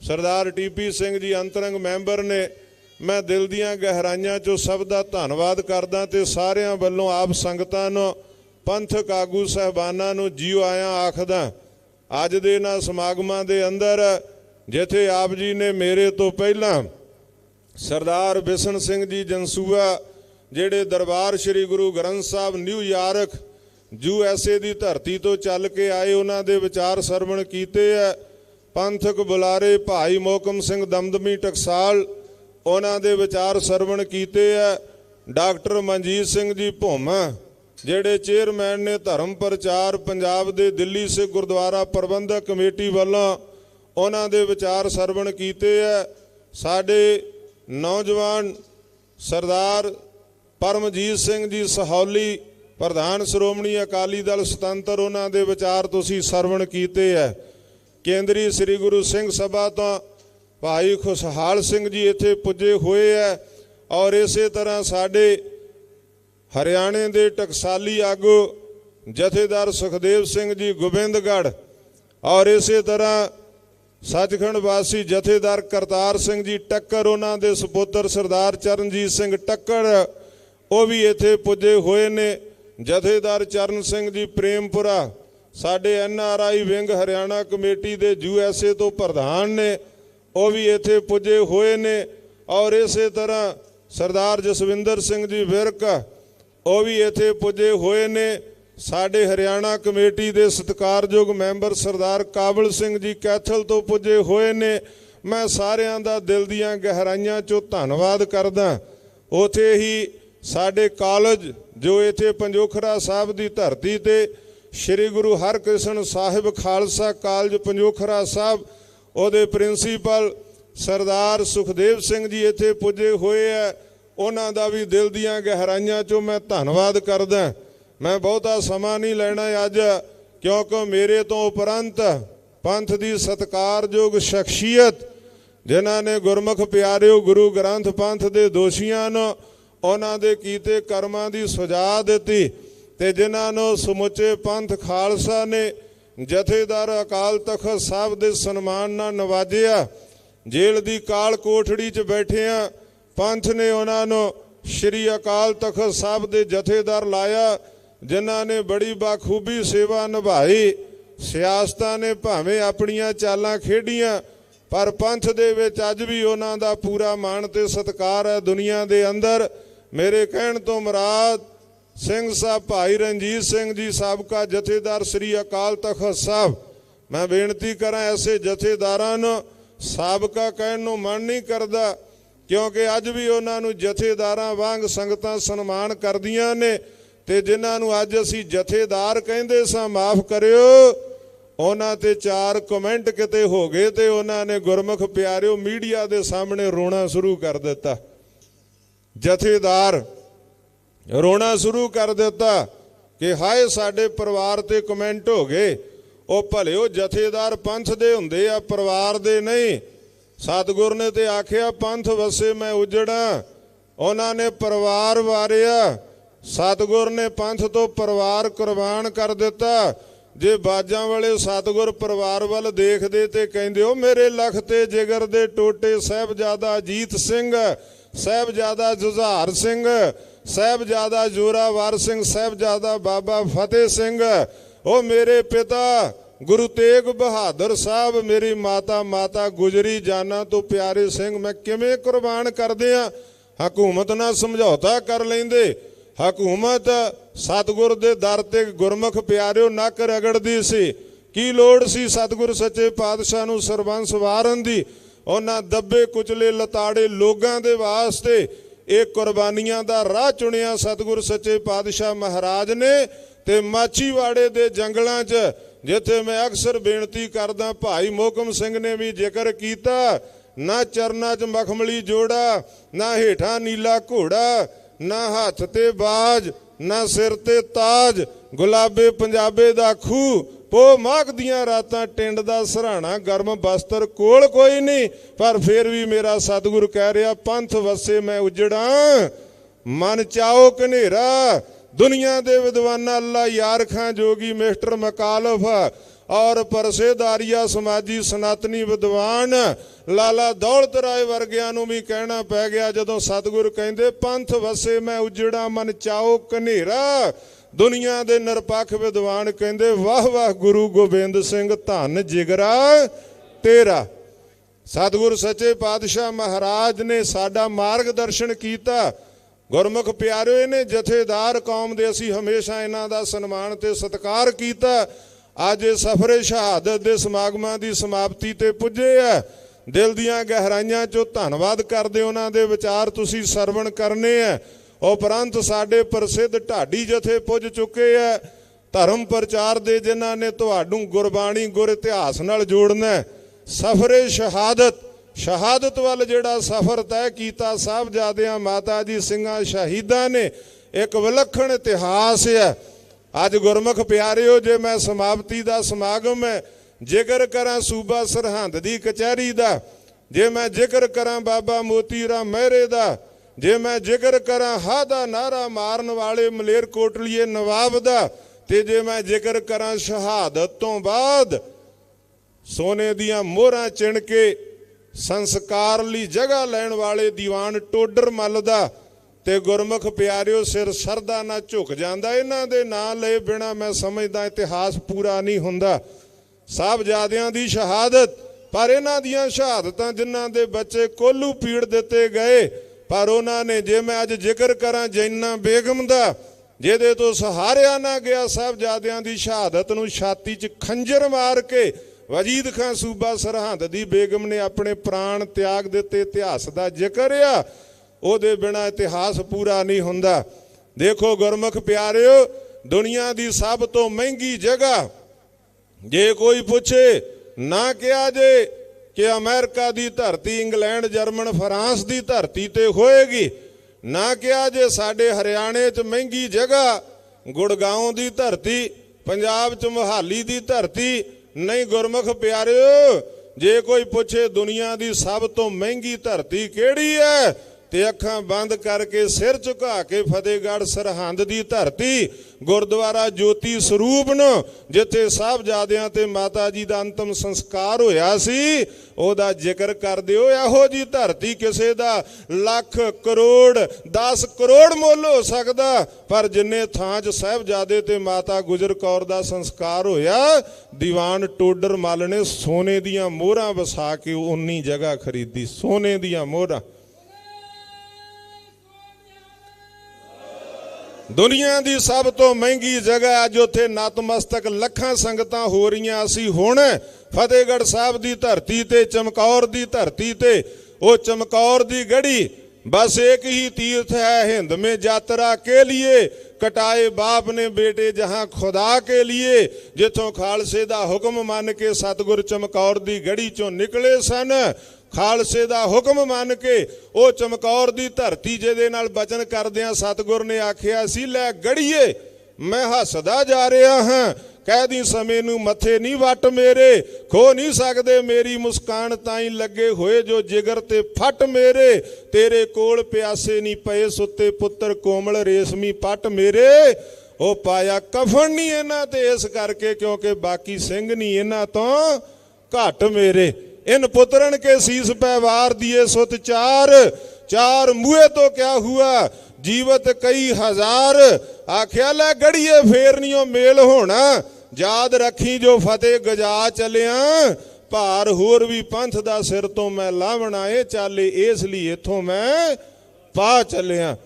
ਸਰਦਾਰ ਟੀਪੀ ਸਿੰਘ ਜੀ ਅੰਤਰੰਗ ਮੈਂਬਰ ਨੇ, ਮੈਂ ਦਿਲ ਦੀਆਂ ਗਹਿਰਾਈਆਂ ਚੋਂ ਸਭ ਦਾ ਧੰਨਵਾਦ ਕਰਦਾ ਤੇ ਸਾਰਿਆਂ ਵੱਲੋਂ ਆਪ ਸੰਗਤਾਂ ਨੂੰ ਪੰਥਕ ਆਗੂ ਸਹਿਬਾਨਾਂ ਨੂੰ ਜੀਓ ਆਇਆਂ ਆਖਦਾ, ਅੱਜ ਦੇ ਇਹਨਾਂ ਸਮਾਗਮਾਂ ਦੇ ਅੰਦਰ, ਜਿੱਥੇ ਆਪ ਜੀ ਨੇ ਮੇਰੇ ਤੋਂ ਪਹਿਲਾਂ ਸਰਦਾਰ ਬਿਸ਼ਨ ਸਿੰਘ ਜੀ ਜਨਸੂਆ ਜਿਹੜੇ ਦਰਬਾਰ Sri Guru Granth Sahib New York U S A ਦੀ ਧਰਤੀ ਤੋਂ ਚੱਲ ਕੇ ਆਏ, ਉਹਨਾਂ ਦੇ ਵਿਚਾਰ ਸਰਵਣ ਕੀਤੇ ਆ ਪੰਥਕ ਬੁਲਾਰੇ ਭਾਈ ਮੋਕਮ ਸਿੰਘ ਦਮਦਮੀ ਟਕਸਾਲ, ਉਹਨਾਂ ਦੇ ਵਿਚਾਰ ਸਰਵਣ ਕੀਤੇ ਆ ਡਾਕਟਰ ਮਨਜੀਤ ਸਿੰਘ ਜੀ ਭੋਮਾ, ਜਿਹੜੇ ਚੇਅਰਮੈਨ ਨੇ ਧਰਮ ਪ੍ਰਚਾਰ ਪੰਜਾਬ ਦੇ ਦਿੱਲੀ ਸਿੱਖ ਗੁਰਦੁਆਰਾ ਪ੍ਰਬੰਧਕ ਕਮੇਟੀ ਵੱਲੋਂ ਉਹਨਾਂ ਦੇ ਵਿਚਾਰ ਸਰਵਣ ਕੀਤੇ ਆ ਸਾਡੇ ਨੌਜਵਾਨ ਸਰਦਾਰ ਪਰਮਜੀਤ ਸਿੰਘ ਜੀ ਸਹੌਲੀ, ਪ੍ਰਧਾਨ ਸ਼੍ਰੋਮਣੀ ਅਕਾਲੀ ਦਲ ਸੁਤੰਤਰ, ਉਹਨਾਂ ਦੇ ਵਿਚਾਰ ਤੁਸੀਂ ਸਰਵਣ ਕੀਤੇ ਹੈ। ਕੇਂਦਰੀ ਸ੍ਰੀ ਗੁਰੂ ਸਿੰਘ ਸਭਾ ਤੋਂ ਭਾਈ ਖੁਸ਼ਹਾਲ ਸਿੰਘ ਜੀ ਇੱਥੇ ਪੁੱਜੇ ਹੋਏ ਹੈ ਔਰ ਇਸੇ ਤਰ੍ਹਾਂ ਸਾਡੇ ਹਰਿਆਣੇ ਦੇ ਟਕਸਾਲੀ ਆਗੂ ਜਥੇਦਾਰ ਸੁਖਦੇਵ ਸਿੰਘ ਜੀ ਗੋਬਿੰਦਗੜ੍ਹ ਔਰ ਇਸੇ ਤਰ੍ਹਾਂ ਸੱਚਖੰਡ ਵਾਸੀ ਜਥੇਦਾਰ ਕਰਤਾਰ ਸਿੰਘ ਜੀ ਟੱਕਰ, ਉਹਨਾਂ ਦੇ ਸੁਪੁੱਤਰ ਸਰਦਾਰ ਚਰਨਜੀਤ ਸਿੰਘ ਟੱਕਰ ਉਹ ਵੀ ਇੱਥੇ ਪੁੱਜੇ ਹੋਏ ਨੇ। ਜਥੇਦਾਰ ਚਰਨ ਸਿੰਘ ਜੀ ਪ੍ਰੇਮਪੁਰਾ, ਸਾਡੇ N R I wing Haryana committee ਦੇ ਯੂ ਐਸ ਏ ਤੋਂ ਪ੍ਰਧਾਨ ਨੇ। ਉਹ ਵੀ ਇੱਥੇ ਪੁੱਜੇ ਹੋਏ ਨੇ। ਔਰ ਇਸੇ ਤਰ੍ਹਾਂ ਸਰਦਾਰ ਜਸਵਿੰਦਰ ਸਿੰਘ ਜੀ ਵਿਰਕ, ਉਹ ਵੀ ਇੱਥੇ ਪੁੱਜੇ ਹੋਏ ਨੇ। ਸਾਡੇ ਹਰਿਆਣਾ ਕਮੇਟੀ ਦੇ ਸਤਿਕਾਰਯੋਗ ਮੈਂਬਰ ਸਰਦਾਰ ਕਾਬਲ ਸਿੰਘ ਜੀ ਕੈਥਲ ਤੋਂ ਪੁੱਜੇ ਹੋਏ ਨੇ। ਮੈਂ ਸਾਰਿਆਂ ਦਾ ਦਿਲ ਦੀਆਂ ਗਹਿਰਾਈਆਂ ਚੋਂ ਧੰਨਵਾਦ ਕਰਦਾ। ਉਥੇ ਹੀ ਸਾਡੇ ਕਾਲਜ ਜੋ ਇੱਥੇ ਪੰਜੋਖਰਾ ਸਾਹਿਬ ਦੀ ਧਰਤੀ ਤੇ ਸ੍ਰੀ ਗੁਰੂ ਹਰਕ੍ਰਿਸ਼ਨ ਸਾਹਿਬ ਖਾਲਸਾ ਕਾਲਜ ਪੰਜੋਖਰਾ ਸਾਹਿਬ, ਉਹਦੇ ਪ੍ਰਿੰਸੀਪਲ ਸਰਦਾਰ ਸੁਖਦੇਵ ਸਿੰਘ ਜੀ ਇੱਥੇ ਪੁੱਜੇ ਹੋਏ ਆ। ਉਹਨਾਂ ਦਾ ਵੀ ਦਿਲ ਦੀਆਂ ਗਹਿਰਾਈਆਂ ਚੋਂ ਮੈਂ ਧੰਨਵਾਦ ਕਰਦਾ। ਮੈਂ ਬਹੁਤਾ ਸਮਾਂ ਨਹੀਂ ਲੈਣਾ ਅੱਜ, ਕਿਉਂਕਿ ਮੇਰੇ ਤੋਂ ਉਪਰੰਤ ਪੰਥ ਦੀ ਸਤਕਾਰਯੋਗ ਸ਼ਖਸੀਅਤ, ਜਿਨ੍ਹਾਂ ਨੇ ਗੁਰਮੁਖ ਪਿਆਰਿਓ ਗੁਰੂ ਗ੍ਰੰਥ ਪੰਥ ਦੇ ਦੋਸ਼ੀਆਂ ਨੂੰ ਉਹਨਾਂ ਦੇ ਕੀਤੇ ਕਰਮਾਂ ਦੀ ਸਜ਼ਾ ਦਿੱਤੀ ਤੇ ਜਿਨ੍ਹਾਂ ਨੂੰ ਸਮੁੱਚੇ ਪੰਥ ਖਾਲਸਾ ਨੇ ਜਥੇਦਾਰ ਅਕਾਲ ਤਖਤ ਸਾਹਿਬ ਦੇ ਸਨਮਾਨ ਨਾਲ ਨਵਾਜਿਆ, ਜੇਲ੍ਹ ਦੀ ਕਾਲ ਕੋਠੜੀ 'ਚ ਬੈਠਿਆਂ ਪੰਥ ਨੇ ਉਹਨਾਂ ਨੂੰ ਸ਼੍ਰੀ ਅਕਾਲ ਤਖਤ ਸਾਹਿਬ ਦੇ ਜਥੇਦਾਰ ਲਾਇਆ, ਜਿਨ੍ਹਾਂ ਨੇ ਬੜੀ ਬਾਖੂਬੀ ਸੇਵਾ ਨਿਭਾਈ। ਸਿਆਸਤਾਂ ਨੇ ਭਾਵੇਂ ਆਪਣੀਆਂ ਚਾਲਾਂ ਖੇਡੀਆਂ, ਪਰ ਪੰਥ ਦੇ ਵਿੱਚ ਅੱਜ ਵੀ ਉਹਨਾਂ ਦਾ ਪੂਰਾ ਮਾਣ ਤੇ ਸਤਿਕਾਰ ਹੈ ਦੁਨੀਆ ਦੇ ਅੰਦਰ। ਮੇਰੇ ਕਹਿਣ ਤੋਂ ਮੁਰਾਦ, ਸਿੰਘ ਸਾਹਿਬ ਭਾਈ ਰਣਜੀਤ ਸਿੰਘ ਜੀ ਸਾਬਕਾ ਜਥੇਦਾਰ ਸ੍ਰੀ ਅਕਾਲ ਤਖਤ ਸਾਹਿਬ, ਮੈਂ ਬੇਨਤੀ ਕਰਾਂ ਐਸੇ ਜਥੇਦਾਰਾਂ ਨੂੰ ਸਾਬਕਾ ਕਹਿਣ ਨੂੰ ਮਨ ਨਹੀਂ ਕਰਦਾ, ਕਿਉਂਕਿ ਅੱਜ ਵੀ ਉਹਨਾਂ ਨੂੰ ਜਥੇਦਾਰਾਂ ਵਾਂਗ ਸੰਗਤਾਂ ਸਨਮਾਨ ਕਰਦੀਆਂ ਨੇ, ਤੇ ਜਿਨ੍ਹਾਂ ਨੂੰ ਅੱਜ ਅਸੀਂ ਜਥੇਦਾਰ ਕਹਿੰਦੇ ਸਾਂ, ਮਾਫ ਕਰਿਓ। ਉਹਨਾਂ ਤੇ ਚਾਰ ਕਮੈਂਟ ਕਿਤੇ ਹੋ ਗਏ ਤੇ ਉਹਨਾਂ ਨੇ ਗੁਰਮੁਖ ਪਿਆਰਿਓ ਮੀਡੀਆ ਦੇ ਸਾਹਮਣੇ ਰੋਣਾ ਸ਼ੁਰੂ ਕਰ ਦਿੱਤਾ। ਜਥੇਦਾਰ, ਰੋਣਾ ਸ਼ੁਰੂ ਕਰ ਦਿੱਤਾ ਕਿ ਹਾਏ ਸਾਡੇ ਪਰਿਵਾਰ ਤੇ ਕਮੈਂਟ ਹੋ ਗਏ। ਉਹ ਭਲਿਓ ਜਥੇਦਾਰ ਪੰਥ ਦੇ ਹੁੰਦੇ ਆ, ਪਰਿਵਾਰ ਦੇ ਨਹੀਂ। ਸਤਿਗੁਰ ਨੇ ਤੇ ਆਖਿਆ, ਪੰਥ ਵਸੇ ਮੈਂ ਉਜੜਾ। ਉਹਨਾਂ ਨੇ ਪਰਿਵਾਰ ਵਾਰਿਆ। ਸਤਿਗੁਰ ਨੇ ਪੰਥ ਤੋਂ ਪਰਿਵਾਰ ਕੁਰਬਾਨ ਕਰ ਦਿੱਤਾ। ਜੇ ਬਾਜਾਂ ਵਾਲੇ ਸਤਿਗੁਰ ਪਰਿਵਾਰ ਵੱਲ ਦੇਖਦੇ ਤੇ ਕਹਿੰਦੇ, ਉਹ ਮੇਰੇ ਲਖ ਤੇ ਜਿਗਰ ਦੇ ਟੋਟੇ ਸਾਹਿਬਜ਼ਾਦਾ ਅਜੀਤ ਸਿੰਘ ਸਾਹਿਬਜ਼ਾਦਾ ਜੁਝਾਰ ਸਿੰਘ, ਸਾਹਿਬਜ਼ਾਦਾ ਜੋਰਾਵਰ ਸਿੰਘ, ਸਾਹਿਬਜ਼ਾਦਾ ਬਾਬਾ ਫਤਿਹ ਸਿੰਘ, ਉਹ ਮੇਰੇ ਪਿਤਾ ਗੁਰੂ ਤੇਗ ਬਹਾਦਰ ਸਾਹਿਬ, ਮੇਰੀ ਮਾਤਾ ਮਾਤਾ ਗੁਜਰੀ ਜਾਨਾਂ ਤੋਂ ਪਿਆਰੇ ਸਿੰਘ, ਮੈਂ ਕਿਵੇਂ ਕੁਰਬਾਨ ਕਰਦੇ ਆ? ਹਕੂਮਤ ਨਾਲ ਸਮਝੌਤਾ ਕਰ ਲੈਂਦੇ। ਹਕੂਮਤ ਸਤਿਗੁਰ ਦੇ ਦਰ ਤੇ ਗੁਰਮੁਖ ਪਿਆਰਿਓ, ਨੱਕ ਰਗੜਦੀ ਸੀ। ਕੀ ਲੋੜ ਸੀ ਸਤਿਗੁਰ ਸੱਚੇ ਪਾਤਸ਼ਾਹ ਨੂੰ ਸਰਬੰਸ ਵਾਰਨ ਦੀ? ਉਹਨਾਂ ਦੱਬੇ ਕੁਚਲੇ ਲਤਾੜੇ ਲੋਕਾਂ ਦੇ ਵਾਸਤੇ ਇਹ ਕੁਰਬਾਨੀਆਂ ਦਾ ਰਾਹ ਚੁਣਿਆ ਸਤਿਗੁਰ ਸੱਚੇ ਪਾਤਸ਼ਾਹ ਮਹਾਰਾਜ ਨੇ ਤੇ ਮਾਚੀਵਾੜੇ ਦੇ ਜੰਗਲਾਂ 'ਚ, ਜਿੱਥੇ ਮੈਂ ਅਕਸਰ ਬੇਨਤੀ ਕਰਦਾ, ਭਾਈ ਮੋਕਮ ਸਿੰਘ ਨੇ ਵੀ ਜ਼ਿਕਰ ਕੀਤਾ, ਨਾ ਚਰਨਾਂ 'ਚ ਮਖਮਲੀ ਜੋੜਾ, ਨਾ ਹੇਠਾਂ ਨੀਲਾ ਘੋੜਾ, ਨਾ ਹੱਥ ਤੇ ਬਾਜ, ਨਾ ਸਿਰ ਤੇ ਤਾਜ, ਗੁਲਾਬੇ ਪੰਜਾਬੇ ਦਾ ਖੂ ਪੋ ਮਾਘ ਦੀਆਂ ਰਾਤਾਂ ਟਿੰਡ ਦਾ ਸਰਾਣਾ, ਗਰਮ ਬਸਤਰ ਕੋਲ ਕੋਈ ਨਹੀਂ। ਪਰ ਫਿਰ ਵੀ ਮੇਰਾ ਸਤਿਗੁਰ ਕਹਿ ਰਿਹਾ, ਪੰਥ ਵਸੇ ਮੈਂ ਉਜੜਾਂ, ਮਨ ਚਾਓ ਕਨੇਰਾ ਦੁਨੀਆ ਦੇ ਵਿਦਵਾਨਾਂ ਅੱਲਾ ਯਾਰ ਖਾਂ ਜੋਗੀ, ਮਿਸਟਰ ਮਕਾਲਫ ਔਰ ਪਰਸੇਦਾਰੀਆ ਸਮਾਜੀ ਸਨਾਤਨੀ ਵਿਦਵਾਨ। ਲਾਲਾ ਦੌਲਤ ਰਾਏ ਵਰਗਿਆਂ ਨੂੰ ਵੀ ਕਹਿਣਾ ਪੈ ਗਿਆ ਜਦੋਂ ਸਤਿਗੁਰ ਕਹਿੰਦੇ, ਪੰਥ ਵਸੇ ਮੈਂ ਉਜੜਾ, ਮਨ ਚਾਓ ਕਨੇਰਾ ਦੁਨੀਆ ਦੇ ਨਿਰਪੱਖ ਵਿਦਵਾਨ ਕਹਿੰਦੇ, ਵਾਹ ਵਾਹ ਗੁਰੂ ਗੋਬਿੰਦ ਸਿੰਘ, ਧੰਨ ਜਿਗਰਾ ਤੇਰਾ। ਸਤਿਗੁਰ ਸੱਚੇ ਪਾਤਸ਼ਾਹ ਮਹਾਰਾਜ ਨੇ ਸਾਡਾ ਮਾਰਗਦਰਸ਼ਨ ਕੀਤਾ। ਗੁਰਮੁਖ ਪਿਆਰਿਓ, ਇਹਨੇ ਜਥੇਦਾਰ ਕੌਮ ਦੇ ਅਸੀਂ ਹਮੇਸ਼ਾ ਇਹਨਾਂ ਦਾ ਸਨਮਾਨ ਤੇ ਸਤਿਕਾਰ ਕੀਤਾ। ਅੱਜ ਇਹ ਸਫਰੇ ਸ਼ਹਾਦਤ ਦੇ ਸਮਾਗਮਾਂ ਦੀ ਸਮਾਪਤੀ ਤੇ ਪੁੱਜੇ ਆ। ਦਿਲ ਦੀਆਂ ਗਹਿਰਾਈਆਂ ਚੋਂ ਧੰਨਵਾਦ ਕਰਦੇ ਉਹਨਾਂ ਦੇ ਵਿਚਾਰ ਤੁਸੀਂ ਸਰਵਣ ਕਰਨੇ ਆ। ਉਪਰੰਤ ਸਾਡੇ ਪ੍ਰਸਿੱਧ ਢਾਡੀ ਜਥੇ ਪੁੱਜ ਚੁੱਕੇ ਆ ਧਰਮ ਪ੍ਰਚਾਰ ਦੇ ਜਿਨ੍ਹਾਂ ਨੇ ਤੁਹਾਨੂੰ ਗੁਰਬਾਣੀ ਗੁਰ ਇਤਿਹਾਸ ਨਾਲ ਜੋੜਨਾ। ਸਫਰੇ ਸ਼ਹਾਦਤ ਸ਼ਹਾਦਤ ਵੱਲ ਜਿਹੜਾ ਸਫ਼ਰ ਤੈਅ ਕੀਤਾ ਸਾਹਿਬਜ਼ਾਦਿਆਂ ਮਾਤਾ ਜੀ ਸਿੰਘਾਂ ਸ਼ਹੀਦਾਂ ਨੇ, ਇੱਕ ਵਿਲੱਖਣ ਇਤਿਹਾਸ ਹੈ ਅੱਜ ਗੁਰਮੁਖ ਪਿਆਰਿਓ, ਜੇ ਮੈਂ ਸਮਾਪਤੀ ਦਾ ਸਮਾਗਮ ਹੈ ਜ਼ਿਕਰ ਕਰਾਂ ਸੂਬਾ ਸਰਹੰਦ ਦੀ ਕਚਹਿਰੀ ਦਾ। ਜੇ ਮੈਂ ਜ਼ਿਕਰ ਕਰਾਂ ਬਾਬਾ ਮੋਤੀ ਰਾਮ ਮਹਿਰੇ ਦਾ ਜੇ ਮੈਂ ਜ਼ਿਕਰ ਕਰਾਂ ਹਾ ਦਾ ਨਾਰਾ ਮਾਰਨ ਵਾਲੇ ਮਲੇਰ ਕੋਟਲੀਏ ਨਵਾਬ ਦਾ, ਤੇ ਜੇ ਮੈਂ ਜ਼ਿਕਰ ਕਰਾਂ ਸ਼ਹਾਦਤ ਤੋਂ ਬਾਅਦ ਸੋਨੇ ਦੀਆਂ ਮੋਹਰਾਂ ਚਿਣ ਕੇ ਸੰਸਕਾਰ ਲਈ ਜਗ੍ਹਾ ਲੈਣ ਵਾਲੇ ਦੀਵਾਨ ਟੋਡਰ ਮੱਲ ਦਾ, ਤੇ ਗੁਰਮੁਖ ਪਿਆਰਿਓ ਸਿਰ ਸਰਦਾ ਨਾ ਝੁਕ ਜਾਂਦਾ, ਇਹਨਾਂ ਦੇ ਨਾਂ ਲਏ ਬਿਨਾ ਮੈਂ ਸਮਝਦਾ ਇਤਿਹਾਸ ਪੂਰਾ ਨਹੀਂ ਹੁੰਦਾ। ਸਾਹਿਬਜ਼ਾਦਿਆਂ ਦੀ ਸ਼ਹਾਦਤ, ਪਰ ਇਹਨਾਂ ਦੀਆਂ ਸ਼ਹਾਦਤਾਂ ਜਿਨ੍ਹਾਂ ਦੇ ਬੱਚੇ ਕੋਲੂ ਪੀੜ ਦਿੱਤੇ ਗਏ ਪਰ ਉਹਨਾਂ ਨੇ ਜੇ ਮੈਂ ਅੱਜ ਜ਼ਿਕਰ ਕਰਾਂ ਜੈਨਾ ਬੇਗਮ ਦਾ, ਜਿਹਦੇ ਤੋਂ ਸਹਾਰਿਆ ਨਾ ਗਿਆ ਸਾਹਿਬਜ਼ਾਦਿਆਂ ਦੀ ਸ਼ਹਾਦਤ ਨੂੰ ਛਾਤੀ 'ਚ ਖੰਜਰ ਮਾਰ ਕੇ, ਵਜੀਦ ਖਾਨ ਸੂਬਾ ਸਰਹੰਦ ਦੀ ਬੇਗਮ ਨੇ ਆਪਣੇ ਪ੍ਰਾਣ ਤਿਆਗ ਦਿੱਤੇ, ਇਤਿਹਾਸ ਦਾ ਜ਼ਿਕਰ ਆ, ਉਹਦੇ ਬਿਨਾ ਇਤਿਹਾਸ ਪੂਰਾ ਨਹੀਂ ਹੁੰਦਾ। ਦੇਖੋ ਗੁਰਮੁਖ ਪਿਆਰਿਓ, ਦੁਨੀਆ ਦੀ ਸਭ ਤੋਂ ਮਹਿੰਗੀ ਜਗ੍ਹਾ, ਜੇ ਕੋਈ ਪੁੱਛੇ ਨਾ ਕਿਹਾ ਜੇ ਕਿ ਅਮਰੀਕਾ ਦੀ ਧਰਤੀ ਇੰਗਲੈਂਡ, ਜਰਮਨ, ਫਰਾਂਸ ਦੀ ਧਰਤੀ ਤੇ ਹੋਏਗੀ। ਨਾ ਕਿਹਾ ਜੇ ਸਾਡੇ ਹਰਿਆਣੇ 'ਚ ਮਹਿੰਗੀ ਜਗ੍ਹਾ ਗੁੜਗਾਉਂ ਦੀ ਧਰਤੀ, ਪੰਜਾਬ 'ਚ ਮੁਹਾਲੀ ਦੀ ਧਰਤੀ, ਨਹੀਂ ਗੁਰਮੁਖ ਪਿਆਰਿਓ, ਜੇ ਕੋਈ ਪੁੱਛੇ ਦੁਨੀਆ ਦੀ ਸਭ ਤੋਂ ਮਹਿੰਗੀ ਧਰਤੀ ਕਿਹੜੀ ਹੈ ਤੇ ਅੱਖਾਂ ਬੰਦ ਕਰਕੇ ਸਿਰ ਝੁਕਾ ਕੇ ਫਤਿਹਗੜ੍ਹ ਸਰਹੰਦ ਦੀ ਧਰਤੀ ਗੁਰਦੁਆਰਾ ਜੋਤੀ ਸਰੂਪ ਨੂੰ, ਜਿੱਥੇ ਸਾਹਿਬਜ਼ਾਦਿਆਂ ਤੇ ਮਾਤਾ ਜੀ ਦਾ ਅੰਤਮ ਸੰਸਕਾਰ ਹੋਇਆ ਸੀ, ਉਹਦਾ ਜ਼ਿਕਰ ਕਰ ਦਿਓ। ਇਹੋ ਜੀ ਧਰਤੀ ਕਿਸੇ ਦਾ ਲੱਖ ਕਰੋੜ 10 ਕਰੋੜ ਮੁੱਲ ਹੋ ਸਕਦਾ, ਪਰ ਜਿੰਨੇ ਥਾਂ 'ਚ ਸਾਹਿਬਜ਼ਾਦੇ ਤੇ ਮਾਤਾ ਗੁਜਰ ਕੌਰ ਦਾ ਸੰਸਕਾਰ ਹੋਇਆ, ਦੀਵਾਨ ਟੋਡਰ ਮੱਲ ਨੇ ਸੋਨੇ ਦੀਆਂ ਮੋਹਰਾਂ ਵਸਾ ਕੇ ਉਨੀ ਜਗ੍ਹਾ ਖਰੀਦੀ। ਸੋਨੇ ਦੀਆਂ ਮੋਹਰਾਂ। ਦੁਨੀਆ ਦੀ ਸਭ ਤੋਂ ਮਹਿੰਗੀ ਜਗ੍ਹਾ ਅੱਜ ਉੱਥੇ ਨਤਮਸਤਕ ਲੱਖਾਂ ਸੰਗਤਾਂ ਹੋ ਰਹੀਆਂ। ਸੀ ਹੁਣ ਫਤਿਹਗੜ੍ਹ ਸਾਹਿਬ ਦੀ ਧਰਤੀ ਤੇ, ਚਮਕੌਰ ਦੀ ਧਰਤੀ ਤੇ, ਉਹ ਚਮਕੌਰ ਦੀ ਗੜੀ। ਬਸ ਇੱਕ ਹੀ ਤੀਰਥ ਹੈ ਹਿੰਦ ਮੇ ਯਾਤਰਾ ਕੇ ਲਿਏ। ਕਟਾਏ ਬਾਪ ਨੇ ਬੇਟੇ ਜਹਾਂ ਖੁਦਾ ਕੇ ਲਿਏ। ਜਿੱਥੋਂ ਖਾਲਸੇ ਦਾ ਹੁਕਮ ਮੰਨ ਕੇ ਸਤਗੁਰ ਚਮਕੌਰ ਦੀ ਗੜੀ ਚੋਂ ਨਿਕਲੇ ਸਨ। ਖਾਲਸੇ ਦਾ ਹੁਕਮ ਮੰਨ ਕੇ ਉਹ ਚਮਕੌਰ ਦੀ ਧਰਤੀ ਜਿਹਦੇ ਨਾਲ ਬਚਨ ਕਰਦਿਆਂ ਸਤਗੁਰ ਨੇ ਆਖਿਆ ਸੀ, ਲੈ ਗੜੀਏ, ਮੈਂ ਹੱਸਦਾ ਜਾ ਰਿਹਾ ਹਾਂ। ਕਹਿਦੀ ਸਮੇਂ ਨੂੰ ਮੱਥੇ ਨਹੀਂ ਵੱਟ ਮੇਰੇ, ਖੋ ਨਹੀਂ ਸਕਦੇ ਮੇਰੀ ਮੁਸਕਾਨ ਤਾਈ ਲੱਗੇ ਹੋਏ ਜੋ ਜਿਗਰ ਤੇ ਫਟ ਮੇਰੇ। ਤੇਰੇ ਕੋਲ ਪਿਆਸੇ ਨਹੀਂ ਪਏ, ਸੁੱਤੇ ਪੁੱਤਰ ਕੋਮਲ ਰੇਸ਼ਮੀ ਪੱਟ ਮੇਰੇ। ਉਹ ਪਾਇਆ ਕਫਨ ਨਹੀਂ ਇਹਨਾਂ ਤੇ, ਇਸ ਕਰਕੇ ਕਿਉਂਕਿ ਬਾਕੀ ਸਿੰਘ ਨਹੀਂ ਇਹਨਾਂ ਤੋਂ ਘੱਟ ਮੇਰੇ। ਇਨ ਪੁੱਤਰਨ ਕੇ ਸੀਸ ਪੈ ਵਾਰ ਦੀਏ ਸੁਤ ਚਾਰ ਚਾਰ ਮੂਹੇ ਤੋਂ ਕਿਆ ਹੁਆ? ਜੀਵਤ ਕਈ ਹਜ਼ਾਰ। ਆਖਿਆ, ਲੈ ਗੜੀਏ, ਫੇਰ ਉਹ ਮੇਲ ਹੋਣਾ। ਯਾਦ ਰੱਖੀ ਜੋ ਫਤਿਹ ਗਜਾ ਚਲਿਆ। ਭਾਰ ਹੋਰ ਵੀ ਪੰਥ ਦਾ ਸਿਰ ਤੋਂ ਮੈਂ ਲਾਵਣਾ ਏ, ਚਾਲੇ ਇਸ ਲਈ ਇਥੋਂ ਮੈਂ ਪਾ ਚੱਲਿਆ।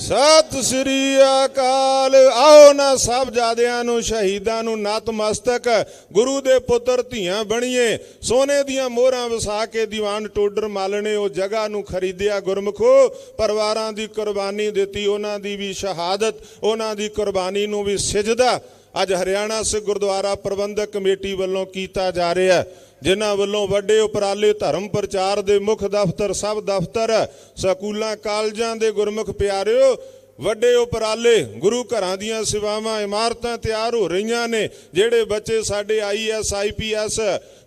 ਸਤਿ ਸ੍ਰੀ ਅਕਾਲ। ਆਓ ਨਾ ਸਭ ਜਾਦਿਆਂ ਨੂੰ, ਸ਼ਹੀਦਾਂ ਨੂੰ ਨਤਮਸਤਕ। ਗੁਰੂ ਦੇ ਪੁੱਤਰ ਧੀਆਂ ਬਣੀਏ। ਸੋਨੇ ਦੀਆਂ ਮੋਹਰਾਂ ਵਸਾ ਕੇ ਦੀਵਾਨ ਟੋਡਰ ਮਾਲਣੇ, ਉਹ ਜਗ੍ਹਾ ਨੂੰ ਖਰੀਦਿਆ ਗੁਰਮਖੋ। ਪਰਿਵਾਰਾਂ ਦੀ ਕੁਰਬਾਨੀ ਦਿੱਤੀ, ਉਹਨਾਂ ਦੀ ਵੀ ਸ਼ਹਾਦਤ, ਉਹਨਾਂ ਦੀ ਕੁਰਬਾਨੀ ਨੂੰ ਵੀ ਸਜਦਾ। ਅੱਜ ਹਰਿਆਣਾ ਸਿੱਖ ਗੁਰਦੁਆਰਾ ਪ੍ਰਬੰਧਕ ਕਮੇਟੀ ਵੱਲੋਂ ਕੀਤਾ ਜਾ ਰਿਹਾ। ਹੈ ਜਿਨ੍ਹਾਂ ਵੱਲੋਂ ਵੱਡੇ ਉਪਰਾਲੇ ਧਰਮ ਪ੍ਰਚਾਰ ਦੇ ਮੁੱਖ ਦਫ਼ਤਰ ਸਭ ਦਫ਼ਤਰ, ਸਕੂਲਾਂ, ਕਾਲਜਾਂ ਦੇ ਗੁਰਮੁਖ ਪਿਆਰਿਓ, ਵੱਡੇ ਉਪਰਾਲੇ ਗੁਰੂ ਘਰਾਂ ਦੀਆਂ ਸੇਵਾਵਾਂ, ਇਮਾਰਤਾਂ ਤਿਆਰ ਹੋ ਰਹੀਆਂ ਨੇ, ਜਿਹੜੇ ਬੱਚੇ ਸਾਡੇ ਆਈਐਸ ਆਈਪੀਐਸ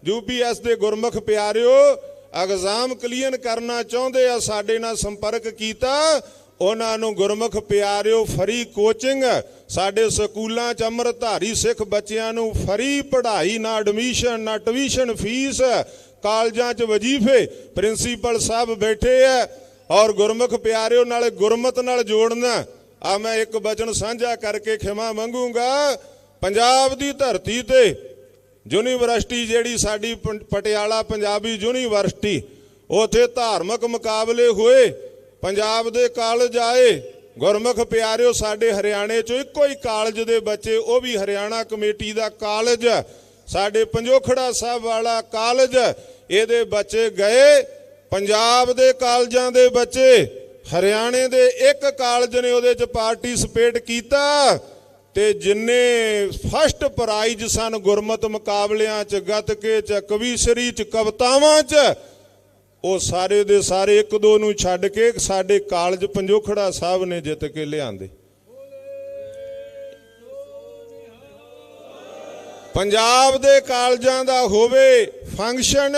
ਯੂਪੀਐਸ ਦੇ ਗੁਰਮੁਖ ਪਿਆਰਿਓ ਐਗਜ਼ਾਮ ਕਲੀਅਰ ਕਰਨਾ ਚਾਹੁੰਦੇ ਆ, ਸਾਡੇ ਨਾਲ ਸੰਪਰਕ ਕੀਤਾ। ਉਹਨਾਂ ਨੂੰ ਗੁਰਮੁਖ ਪਿਆਰਿਓ ਫਰੀ ਕੋਚਿੰਗ ਸਾਡੇ ਸਕੂਲਾਂ ਚ ਅੰਮ੍ਰਿਤਧਾਰੀ ਸਿੱਖ ਬੱਚਿਆਂ ਨੂੰ ਫਰੀ ਪੜ੍ਹਾਈ, ਨਾ ਐਡਮਿਸ਼ਨ ਨਾ ਟਿਊਸ਼ਨ ਫੀਸ ਕਾਲਜਾਂ ਚ ਵਜੀਫੇ, ਪ੍ਰਿੰਸੀਪਲ ਸਾਹਿਬ ਬੈਠੇ ਐ, ਔਰ ਗੁਰਮੁਖ ਪਿਆਰਿਓ ਨਾਲੇ ਗੁਰਮਤ ਨਾਲ ਜੋੜਨਾ, ਆ ਮੈਂ ਇੱਕ ਬਚਨ ਸਾਂਝਾ ਕਰਕੇ ਖਿਮਾ ਮੰਗੂੰਗਾ, ਪੰਜਾਬ ਦੀ ਧਰਤੀ ਤੇ ਯੂਨੀਵਰਸਿਟੀ ਜਿਹੜੀ ਸਾਡੀ ਪੰ- ਪਟਿਆਲਾ ਪੰਜਾਬੀ ਯੂਨੀਵਰਸਿਟੀ, ਉਥੇ ਧਾਰਮਿਕ ਮੁਕਾਬਲੇ ਹੋਏ ਪੰਜਾਬ ਦੇ ਕਾਲਜ ਆਏ। ਗੁਰਮੁਖ ਪਿਆਰਿਓ, ਸਾਡੇ ਹਰਿਆਣੇ ਚੋਂ ਇੱਕੋ ਹੀ ਕਾਲਜ ਦੇ ਬੱਚੇ, ਉਹ ਵੀ ਹਰਿਆਣਾ ਕਮੇਟੀ ਦਾ ਕਾਲਜ ਸਾਡੇ ਪੰਜੋਖੜਾ ਸਾਹਿਬ ਵਾਲਾ ਕਾਲਜ ਇਹਦੇ ਬੱਚੇ ਗਏ। ਪੰਜਾਬ ਦੇ ਕਾਲਜਾਂ ਦੇ ਬੱਚੇ, ਹਰਿਆਣੇ ਦੇ ਇੱਕ ਕਾਲਜ ਨੇ ਉਹਦੇ ਚ ਪਾਰਟਿਸਿਪੇਟ ਕੀਤਾ ਤੇ ਜਿੰਨੇ ਫਸਟ ਪ੍ਰਾਈਜ਼ ਸਨ ਗੁਰਮਤ ਮੁਕਾਬਲਿਆਂ ਚ, ਗੱਤਕੇ ਚ, ਕਵੀਸ਼ਰੀ ਚ, ਕਵਿਤਾਵਾਂ ਚ ਉਹ ਸਾਰੇ ਦੇ ਸਾਰੇ ਇੱਕ ਦੋ ਨੂੰ ਛੱਡ ਕੇ ਸਾਡੇ ਕਾਲਜ ਪੰਜੋਖੜਾ ਸਾਹਿਬ ਨੇ ਜਿੱਤ ਕੇ ਲਿਆਂਦੇ। ਪੰਜਾਬ ਦੇ ਕਾਲਜਾਂ ਦਾ ਹੋਵੇ ਫੰਕਸ਼ਨ,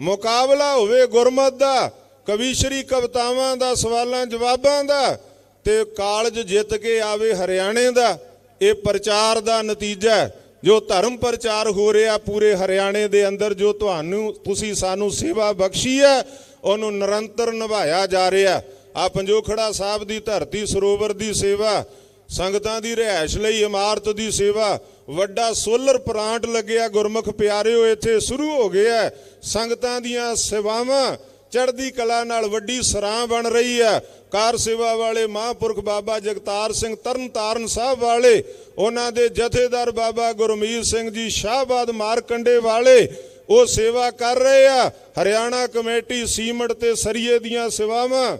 ਮੁਕਾਬਲਾ ਹੋਵੇ ਗੁਰਮਤ ਦਾ ਕਵੀਸ਼ਰੀ ਕਵਤਾਵਾਂ ਦਾ, ਸਵਾਲਾਂ ਜਵਾਬਾਂ ਦਾ ਤੇ ਕਾਲਜ ਜਿੱਤ ਕੇ ਆਵੇ ਹਰਿਆਣੇ ਦਾ, ਇਹ ਪ੍ਰਚਾਰ ਦਾ ਨਤੀਜਾ ਹੈ। ਜੋ ਧਰਮ ਪ੍ਰਚਾਰ ਹੋ ਰਿਹਾ ਪੂਰੇ ਹਰਿਆਣੇ ਦੇ ਅੰਦਰ, ਜੋ ਤੁਹਾਨੂੰ, ਤੁਸੀਂ ਸਾਨੂੰ ਸੇਵਾ ਬਖਸ਼ੀ ਹੈ, ਉਹਨੂੰ ਨਿਰੰਤਰ ਨਿਭਾਇਆ ਜਾ ਰਿਹਾ ਆ ਪੰਜੋਖੜਾ ਸਾਹਿਬ ਦੀ ਧਰਤੀ, ਸਰੋਵਰ ਦੀ ਸੇਵਾ, ਸੰਗਤਾਂ ਦੀ ਰਿਹਾਇਸ਼ ਲਈ ਇਮਾਰਤ ਦੀ ਸੇਵਾ, ਵੱਡਾ ਸੋਲਰ ਪਲਾਂਟ ਲੱਗਿਆ ਗੁਰਮੁਖ ਪਿਆਰਿਓ, ਇੱਥੇ ਸ਼ੁਰੂ ਹੋ ਗਿਆ ਹੈ। ਸੰਗਤਾਂ ਦੀਆਂ ਸੇਵਾਵਾਂ ਚੜ੍ਹਦੀ ਕਲਾ ਨਾਲ ਵੱਡੀ ਸਰਾਂ ਬਣ ਰਹੀ ਹੈ। ਕਾਰ ਸੇਵਾ ਵਾਲੇ ਮਹਾਂਪੁਰਖ ਬਾਬਾ ਜਗਤਾਰ ਸਿੰਘ ਤਰਨਤਾਰਨ ਸਾਹਿਬ ਵਾਲੇ, ਉਹਨਾਂ ਦੇ ਜਥੇਦਾਰ ਬਾਬਾ ਗੁਰਮੀਤ ਸਿੰਘ ਜੀ ਸ਼ਾਹਬਾਦ ਮਾਰਕੰਡੇ ਵਾਲੇ, ਉਹ ਸੇਵਾ ਕਰ ਰਹੇ ਆ। ਹਰਿਆਣਾ ਕਮੇਟੀ ਸੀਮਟ ਤੇ ਸਰੀਏ ਦੀਆਂ ਸੇਵਾਵਾਂ।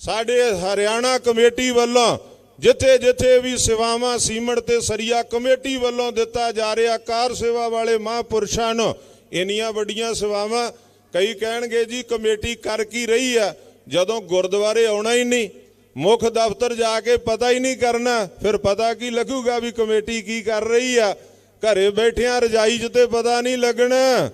ਸਾਡੇ ਹਰਿਆਣਾ ਕਮੇਟੀ ਵੱਲੋਂ ਜਿੱਥੇ ਜਿੱਥੇ ਵੀ ਸੇਵਾਵਾਂ ਸੀਮਟ ਤੇ ਸਰੀਆ ਕਮੇਟੀ ਵੱਲੋਂ ਦਿੱਤਾ ਜਾ ਰਿਹਾ, ਕਾਰ ਸੇਵਾ ਵਾਲੇ ਮਹਾਂਪੁਰਸ਼ਾਂ ਨੂੰ, ਇੰਨੀਆਂ ਵੱਡੀਆਂ ਸੇਵਾਵਾਂ ਕਈ ਕਹਿਣਗੇ ਜੀ ਕਮੇਟੀ ਕਰ ਕੀ ਰਹੀ ਆ? ਜਦੋਂ ਗੁਰਦੁਆਰੇ ਆਉਣਾ ਹੀ ਨਹੀਂ, ਮੁੱਖ ਦਫ਼ਤਰ ਜਾ ਕੇ ਪਤਾ ਹੀ ਨਹੀਂ ਕਰਨਾ, ਫਿਰ ਪਤਾ ਕੀ ਲੱਗੂਗਾ ਵੀ ਕਮੇਟੀ ਕੀ ਕਰ ਰਹੀ ਆ? ਘਰੇ ਬੈਠਿਆਂ ਰਜਾਈ 'ਚ ਤੇ ਪਤਾ ਨਹੀਂ ਲੱਗਣਾ।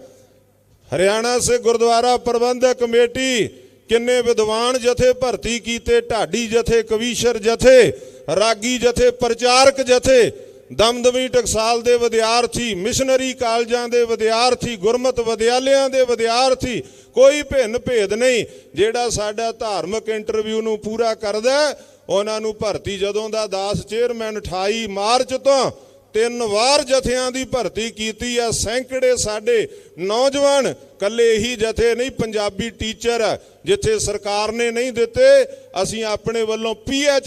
ਹਰਿਆਣਾ ਸੇ ਗੁਰਦੁਆਰਾ ਪ੍ਰਬੰਧਕ ਕਮੇਟੀ, ਕਿੰਨੇ ਵਿਦਵਾਨ ਜਥੇ ਭਰਤੀ ਕੀਤੇ, ਢਾਡੀ ਜਥੇ, ਕਵੀਸ਼ਰ ਜਥੇ, ਰਾਗੀ ਜਥੇ, ਪ੍ਰਚਾਰਕ ਜਥੇ ਦਮਦਮੀ ਟਕਸਾਲ ਦੇ ਵਿਦਿਆਰਥੀ, ਮਿਸ਼ਨਰੀ ਕਾਲਜਾਂ ਦੇ ਵਿਦਿਆਰਥੀ, ਗੁਰਮਤ ਵਿਦਿਆਲਿਆਂ ਦੇ ਵਿਦਿਆਰਥੀ, ਕੋਈ ਭਿੰਨ ਭੇਦ ਨਹੀਂ। ਜਿਹੜਾ ਸਾਡਾ ਧਾਰਮਿਕ ਇੰਟਰਵਿਊ ਨੂੰ ਪੂਰਾ ਕਰਦਾ ਉਹਨਾਂ ਨੂੰ ਭਰਤੀ ਜਦੋਂ ਦਾ ਦਾਸ ਚੇਅਰਮੈਨ 28 ਮਾਰਚ ਤੋਂ ਤਿੰਨ ਵਾਰ ਜਥਿਆਂ ਦੀ ਭਰਤੀ ਕੀਤੀ ਆ, ਸੈਂਕੜੇ ਸਾਡੇ ਨੌਜਵਾਨ ਕੱਲੇ ਇਹੀ ਜਥੇ ਨਹੀਂ, ਪੰਜਾਬੀ ਟੀਚਰ ਜਿੱਥੇ ਸਰਕਾਰ ਨੇ ਨਹੀਂ ਦਿੱਤੇ, ਅਸੀਂ ਆਪਣੇ ਵੱਲੋਂ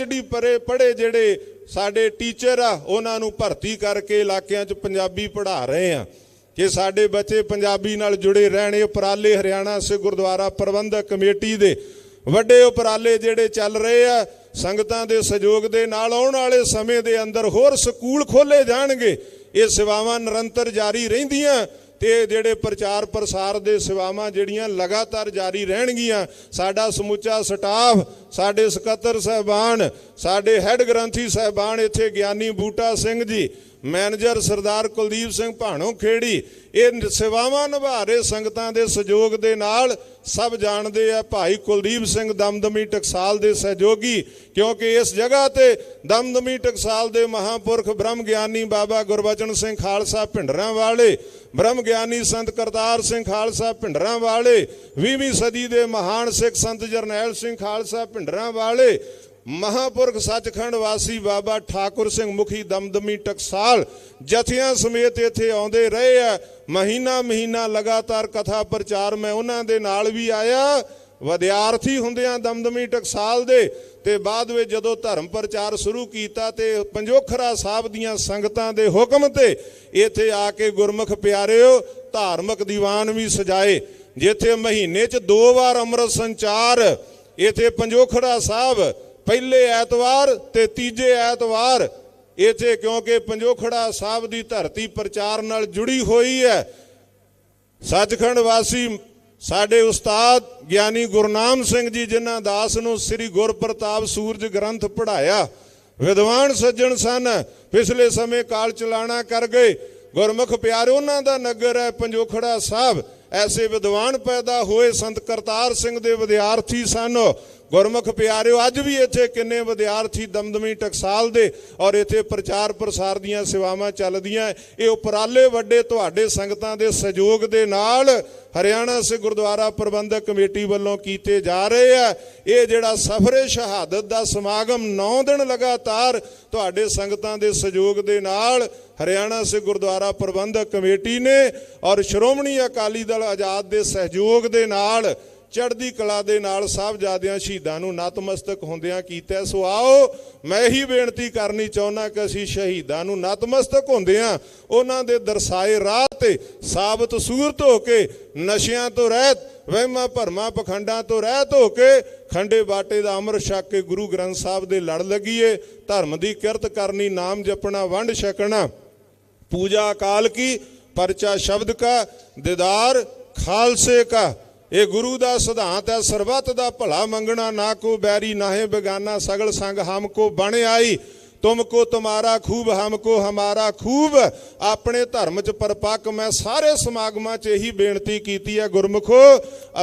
ਡੀ ਪਰੇ ਪੜੇ ਜਿਹੜੇ ਸਾਡੇ ਟੀਚਰ ਆ, ਉਹਨਾਂ ਨੂੰ ਭਰਤੀ ਕਰਕੇ ਇਲਾਕਿਆਂ 'ਚ ਪੰਜਾਬੀ ਪੜ੍ਹਾ ਰਹੇ ਆ। ਕਿ ਸਾਡੇ ਬੱਚੇ ਪੰਜਾਬੀ ਨਾਲ ਜੁੜੇ ਰਹਿਣੇ ਉਪਰਾਲੇ ਹਰਿਆਣਾ ਸੇ ਗੁਰਦੁਆਰਾ ਪ੍ਰਬੰਧਕ ਕਮੇਟੀ ਦੇ ਵੱਡੇ ਉਪਰਾਲੇ ਜਿਹੜੇ ਚੱਲ ਰਹੇ ਆ, ਸੰਗਤਾਂ ਦੇ ਸਹਿਯੋਗ ਦੇ ਨਾਲ ਆਉਣ ਵਾਲੇ ਸਮੇਂ ਦੇ ਅੰਦਰ ਹੋਰ ਸਕੂਲ ਖੋਲੇ ਜਾਣਗੇ। ਇਹ ਸੇਵਾਵਾਂ ਨਿਰੰਤਰ ਜਾਰੀ ਰਹਿੰਦੀਆਂ। ਤੇ ਜਿਹੜੇ ਪ੍ਰਚਾਰ ਪ੍ਰਸਾਰ ਦੇ ਸੇਵਾਵਾਂ ਜਿਹੜੀਆਂ ਲਗਾਤਾਰ ਜਾਰੀ ਰਹਿਣਗੀਆਂ, ਸਾਡਾ ਸਮੁੱਚਾ ਸਟਾਫ, ਸਾਡੇ ਸਕੱਤਰ ਸਹਿਬਾਨ, ਸਾਡੇ ਹੈੱਡ ਗ੍ਰੰਥੀ ਸਹਿਬਾਨ ਇੱਥੇ ਗਿਆਨੀ ਬੂਟਾ ਸਿੰਘ ਜੀ ਮੈਨੇਜਰ ਸਰਦਾਰ ਕੁਲਦੀਪ ਸਿੰਘ ਭਾਣੋ ਖੇੜੀ, ਇਹ ਸੇਵਾਵਾਂ ਨਿਭਾ ਰਹੇ ਸੰਗਤਾਂ ਦੇ ਸਹਿਯੋਗ ਦੇ ਨਾਲ ਸਭ ਜਾਣਦੇ ਆ ਭਾਈ ਕੁਲਦੀਪ ਸਿੰਘ ਦਮਦਮੀ ਟਕਸਾਲ ਦੇ ਸਹਿਯੋਗੀ, ਕਿਉਂਕਿ ਇਸ ਜਗ੍ਹਾ ਤੇ ਦਮਦਮੀ ਟਕਸਾਲ ਦੇ ਮਹਾਪੁਰਖ ਬ੍ਰਹਮ ਗਿਆਨੀ ਬਾਬਾ ਗੁਰਬਚਨ ਸਿੰਘ ਖਾਲਸਾ ਭਿੰਡਰਾਂ ਵਾਲੇ, ਬ੍ਰਹਮ ਗਿਆਨੀ ਸੰਤ ਕਰਤਾਰ ਸਿੰਘ ਖਾਲਸਾ ਭਿੰਡਰਾਂ ਵਾਲੇ 20ਵੀਂ ਸਦੀ ਦੇ ਮਹਾਨ ਸਿੱਖ ਸੰਤ ਜਰਨੈਲ ਸਿੰਘ ਖਾਲਸਾ ਭਿੰਡਰਾਂ ਵਾਲੇ ਮਹਾਪੁਰਖ ਸੱਚਖੰਡ ਵਾਸੀ ਬਾਬਾ ਠਾਕੁਰ ਸਿੰਘ ਮੁਖੀ ਦਮਦਮੀ ਟਕਸਾਲ ਜਥਿਆਂ ਸਮੇਤ ਇੱਥੇ ਆਉਂਦੇ ਰਹੇ ਆ। ਮਹੀਨਾ ਮਹੀਨਾ ਲਗਾਤਾਰ ਕਥਾ ਪ੍ਰਚਾਰ ਮੈਂ ਉਹਨਾਂ ਦੇ ਨਾਲ ਵੀ ਆਇਆ। ਵਿਦਿਆਰਥੀ ਹੁੰਦਿਆਂ ਦਮਦਮੀ ਟਕਸਾਲ ਦੇ ਤੇ ਬਾਅਦ ਵਿੱਚ ਜਦੋਂ ਧਰਮ ਪ੍ਰਚਾਰ ਸ਼ੁਰੂ ਕੀਤਾ ਤੇ ਪੰਜੋਖਰਾ ਸਾਹਿਬ ਦੀਆਂ ਸੰਗਤਾਂ ਦੇ ਹੁਕਮ ਤੇ ਇੱਥੇ ਆ ਕੇ ਗੁਰਮੁਖ ਪਿਆਰਿਓ, ਧਾਰਮਿਕ ਦੀਵਾਨ ਵੀ ਸਜਾਏ। ਜਿੱਥੇ ਮਹੀਨੇ 'ਚ ਦੋ ਵਾਰ ਅੰਮ੍ਰਿਤ ਸੰਚਾਰ, ਇੱਥੇ ਪੰਜੋਖਰਾ ਸਾਹਿਬ ਪਹਿਲੇ ਐਤਵਾਰ ਤੇ ਤੀਜੇ ਐਤਵਾਰ। ਇੱਥੇ ਕਿਉਂਕਿ ਪੰਜੋਖੜਾ ਸਾਹਿਬ ਦੀ ਧਰਤੀ ਪ੍ਰਚਾਰ ਨਾਲ ਜੁੜੀ ਹੋਈ ਹੈ। ਸੱਚਖੰਡ ਵਾਸੀ ਸਾਡੇ ਉਸਤਾਦ ਗਿਆਨੀ ਗੁਰਨਾਮ ਸਿੰਘ ਜੀ, ਜਿਨ੍ਹਾਂ ਦਾਸ ਨੂੰ ਸ੍ਰੀ ਗੁਰਪ੍ਰਤਾਪ ਸੂਰਜ ਗ੍ਰੰਥ ਪੜਾਇਆ ਵਿਦਵਾਨ ਸੱਜਣ ਸਨ। ਪਿਛਲੇ ਸਮੇਂ ਕਾਲ ਚਲਾਣਾ ਕਰ ਗਏ। ਗੁਰਮੁਖ ਪਿਆਰੇ, ਉਹਨਾਂ ਦਾ ਨਗਰ ਹੈ ਪੰਜੋਖੜਾ ਸਾਹਿਬ। ਐਸੇ ਵਿਦਵਾਨ ਪੈਦਾ ਹੋਏ ਸੰਤ ਕਰਤਾਰ ਸਿੰਘ ਦੇ ਵਿਦਿਆਰਥੀ ਸਨ। ਗੁਰਮੁਖ ਪਿਆਰਿਓ, ਅੱਜ ਵੀ ਇੱਥੇ ਕਿੰਨੇ ਵਿਦਿਆਰਥੀ ਦਮਦਮੀ ਟਕਸਾਲ ਦੇ ਔਰ ਇੱਥੇ ਪ੍ਰਚਾਰ ਪ੍ਰਸਾਰ ਦੀਆਂ ਸੇਵਾਵਾਂ ਚੱਲਦੀਆਂ ਇਹ ਉਪਰਾਲੇ ਵੱਡੇ ਤੁਹਾਡੇ ਸੰਗਤਾਂ ਦੇ ਸਹਿਯੋਗ ਦੇ ਨਾਲ ਹਰਿਆਣਾ ਸੇ ਗੁਰਦੁਆਰਾ ਪ੍ਰਬੰਧਕ ਕਮੇਟੀ ਵੱਲੋਂ ਕੀਤੇ ਜਾ ਰਹੇ ਆ ਇਹ ਜਿਹੜਾ ਸਫਰੇ ਸ਼ਹਾਦਤ ਦਾ ਸਮਾਗਮ 9 ਦਿਨ ਲਗਾਤਾਰ ਤੁਹਾਡੇ ਸੰਗਤਾਂ ਦੇ ਸਹਿਯੋਗ ਦੇ ਨਾਲ ਹਰਿਆਣਾ ਸੇ ਗੁਰਦੁਆਰਾ ਪ੍ਰਬੰਧਕ ਕਮੇਟੀ ਨੇ ਔਰ ਸ਼੍ਰੋਮਣੀ ਅਕਾਲੀ ਦਲ ਆਜ਼ਾਦ ਦੇ ਸਹਿਯੋਗ ਦੇ ਨਾਲ ਚੜ੍ਹਦੀ ਕਲਾ ਦੇ ਨਾਲ ਸਾਹਿਬਜ਼ਾਦਿਆਂ ਸ਼ਹੀਦਾਂ ਨੂੰ ਨਤਮਸਤਕ ਹੁੰਦਿਆਂ ਕੀਤਾ ਸੋ ਆਓ, ਮੈਂ ਹੀ ਬੇਨਤੀ ਕਰਨੀ ਚਾਹੁੰਦਾ ਕਿ ਅਸੀਂ ਸ਼ਹੀਦਾਂ ਨੂੰ ਨਤਮਸਤਕ ਹੁੰਦਿਆਂ ਉਹਨਾਂ ਦੇ ਦਰਸਾਏ ਰਾਹ ਤੇ ਸਾਬਤ ਸੂਰਤ ਹੋ ਕੇ ਨਸ਼ਿਆਂ ਤੋਂ ਰਹਿਤ, ਵਹਿਮਾਂ ਭਰਮਾਂ ਪਖੰਡਾਂ ਤੋਂ ਰਹਿਤ ਹੋ ਕੇ ਖੰਡੇ ਬਾਟੇ ਦਾ ਅਮਰ ਛਕ ਕੇ ਗੁਰੂ ਗ੍ਰੰਥ ਸਾਹਿਬ ਦੇ ਲੜ ਲੱਗੀਏ, ਧਰਮ ਦੀ ਕਿਰਤ ਕਰਨੀ, ਨਾਮ ਜਪਣਾ, ਵੰਡ ਛਕਣਾ, ਪੂਜਾ ਅਕਾਲ ਕੀ, ਪਰਚਾ ਸ਼ਬਦ ਕਾ, ਦੀਦਾਰ ਖਾਲਸੇ ਕਾ। ਇਹ ਗੁਰੂ ਦਾ ਸਿਧਾਂਤ ਹੈ, ਸਰਬੱਤ ਦਾ ਭਲਾ ਮੰਗਣਾ ਨਾ ਕੋ ਬੈਰੀ ਨਾਹੇ ਬੇਗਾਨਾ, ਸਗਲ ਸੰਗ ਹਮ ਕੋ ਬਣ ਆਈ। ਤੁਮਕੋ ਤੁਮਾਰਾ ਖੂਬ, ਹਮਕੋ ਹਮਾਰਾ ਖੂਬ। ਆਪਣੇ ਧਰਮ ਚ ਪਰਪੱਕ ਮੈਂ ਸਾਰੇ ਸਮਾਗਮਾਂ 'ਚ ਇਹੀ ਬੇਨਤੀ ਕੀਤੀ ਹੈ, ਗੁਰਮੁਖੋ,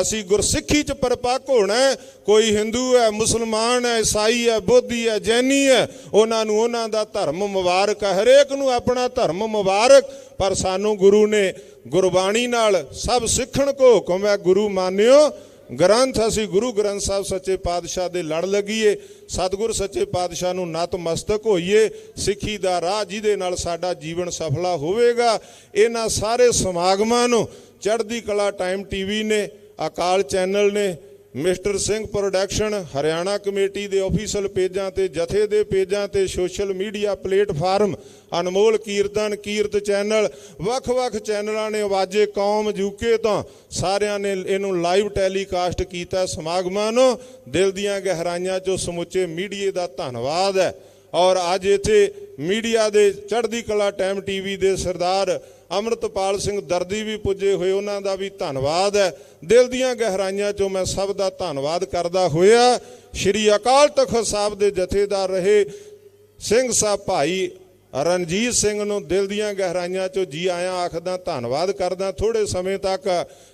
ਅਸੀਂ ਗੁਰਸਿੱਖੀ 'ਚ ਪਰਪੱਕ ਹੋਣਾ ਕੋਈ ਹਿੰਦੂ ਹੈ, ਮੁਸਲਮਾਨ ਹੈ ਈਸਾਈ ਹੈ ਬੋਧੀ ਹੈ ਜੈਨੀ ਹੈ, ਉਹਨਾਂ ਨੂੰ ਉਹਨਾਂ ਦਾ ਧਰਮ ਮੁਬਾਰਕ ਹੈ। ਹਰੇਕ ਨੂੰ ਆਪਣਾ ਧਰਮ ਮੁਬਾਰਕ। ਪਰ ਸਾਨੂੰ ਗੁਰੂ ਨੇ ਗੁਰਬਾਣੀ ਨਾਲ ਸਭ ਸਿੱਖਣ ਕੋ ਹੁਕਮ ਹੈ, ਗੁਰੂ ਮਾਨਿਓ ਗ੍ਰੰਥ ਅਸੀਂ ਗੁਰੂ ਗ੍ਰੰਥ ਸਾਹਿਬ ਸੱਚੇ ਪਾਤਸ਼ਾਹ ਦੇ ਲੜ ਲੱਗੀਏ, ਸਤਿਗੁਰ ਸੱਚੇ ਪਾਤਸ਼ਾਹ ਨੂੰ ਨਤਮਸਤਕ ਹੋਈਏ, ਸਿੱਖੀ ਦਾ ਰਾਹ ਜਿਹਦੇ ਨਾਲ ਸਾਡਾ ਜੀਵਨ ਸਫਲਾ ਹੋਵੇਗਾ, ਇਹਨਾਂ ਸਾਰੇ ਸਮਾਗਮਾਂ ਨੂੰ ਚੜ੍ਹਦੀ ਕਲਾ ਟਾਈਮ ਟੀਵੀ ਨੇ, ਅਕਾਲ ਚੈਨਲ ਨੇ mister Singh production Haryana committee ਦੇ ਆਫੀਸ਼ੀਅਲ ਪੇਜਾਂ ਤੇ ਜਥੇ ਦੇ ਪੇਜਾਂ ਤੇ ਸੋਸ਼ਲ ਮੀਡੀਆ ਪਲੇਟਫਾਰਮ ਅਨਮੋਲ ਕੀਰਤਨ ਕੀਰਤ ਚੈਨਲ, ਵੱਖ-ਵੱਖ ਚੈਨਲਾਂ ਨੇ ਆਵਾਜ਼ੇ ਕੌਮ ਯੂਕੇ ਤੋਂ ਸਾਰਿਆਂ ਨੇ ਇਹਨੂੰ ਲਾਈਵ ਟੈਲੀਕਾਸਟ ਕੀਤਾ ਸਮਾਗਮਾਂ ਨੂੰ। ਦਿਲ ਦੀਆਂ ਗਹਿਰਾਈਆਂ 'ਚੋਂ ਸਮੁੱਚੇ ਮੀਡੀਏ ਦਾ ਧੰਨਵਾਦ ਹੈ। ਔਰ ਅੱਜ ਇੱਥੇ ਮੀਡੀਆ ਦੇ ਚੜ੍ਹਦੀ ਕਲਾ ਟਾਈਮ ਟੀਵੀ ਦੇ ਸਰਦਾਰ ਅਮਰਤਪਾਲ ਸਿੰਘ ਦਰਦੀ ਵੀ ਪੁੱਜੇ ਹੋਏ, ਉਹਨਾਂ ਦਾ ਵੀ ਧੰਨਵਾਦ ਹੈ। ਦਿਲ ਦੀਆਂ ਗਹਿਰਾਈਆਂ 'ਚੋਂ ਮੈਂ ਸਭ ਦਾ ਧੰਨਵਾਦ ਕਰਦਾ ਹੋਇਆ। ਸ਼੍ਰੀ ਅਕਾਲ ਤਖਤ ਸਾਹਿਬ ਦੇ ਜਥੇਦਾਰ ਰਹੇ ਸਿੰਘ ਸਾਹਿਬ ਭਾਈ ਰਣਜੀਤ ਸਿੰਘ ਨੂੰ ਦਿਲ ਦੀਆਂ ਗਹਿਰਾਈਆਂ 'ਚੋਂ ਜੀ ਆਇਆਂ ਆਖਦਾ ਧੰਨਵਾਦ ਕਰਦਾ। ਥੋੜੇ ਸਮੇਂ ਤੱਕ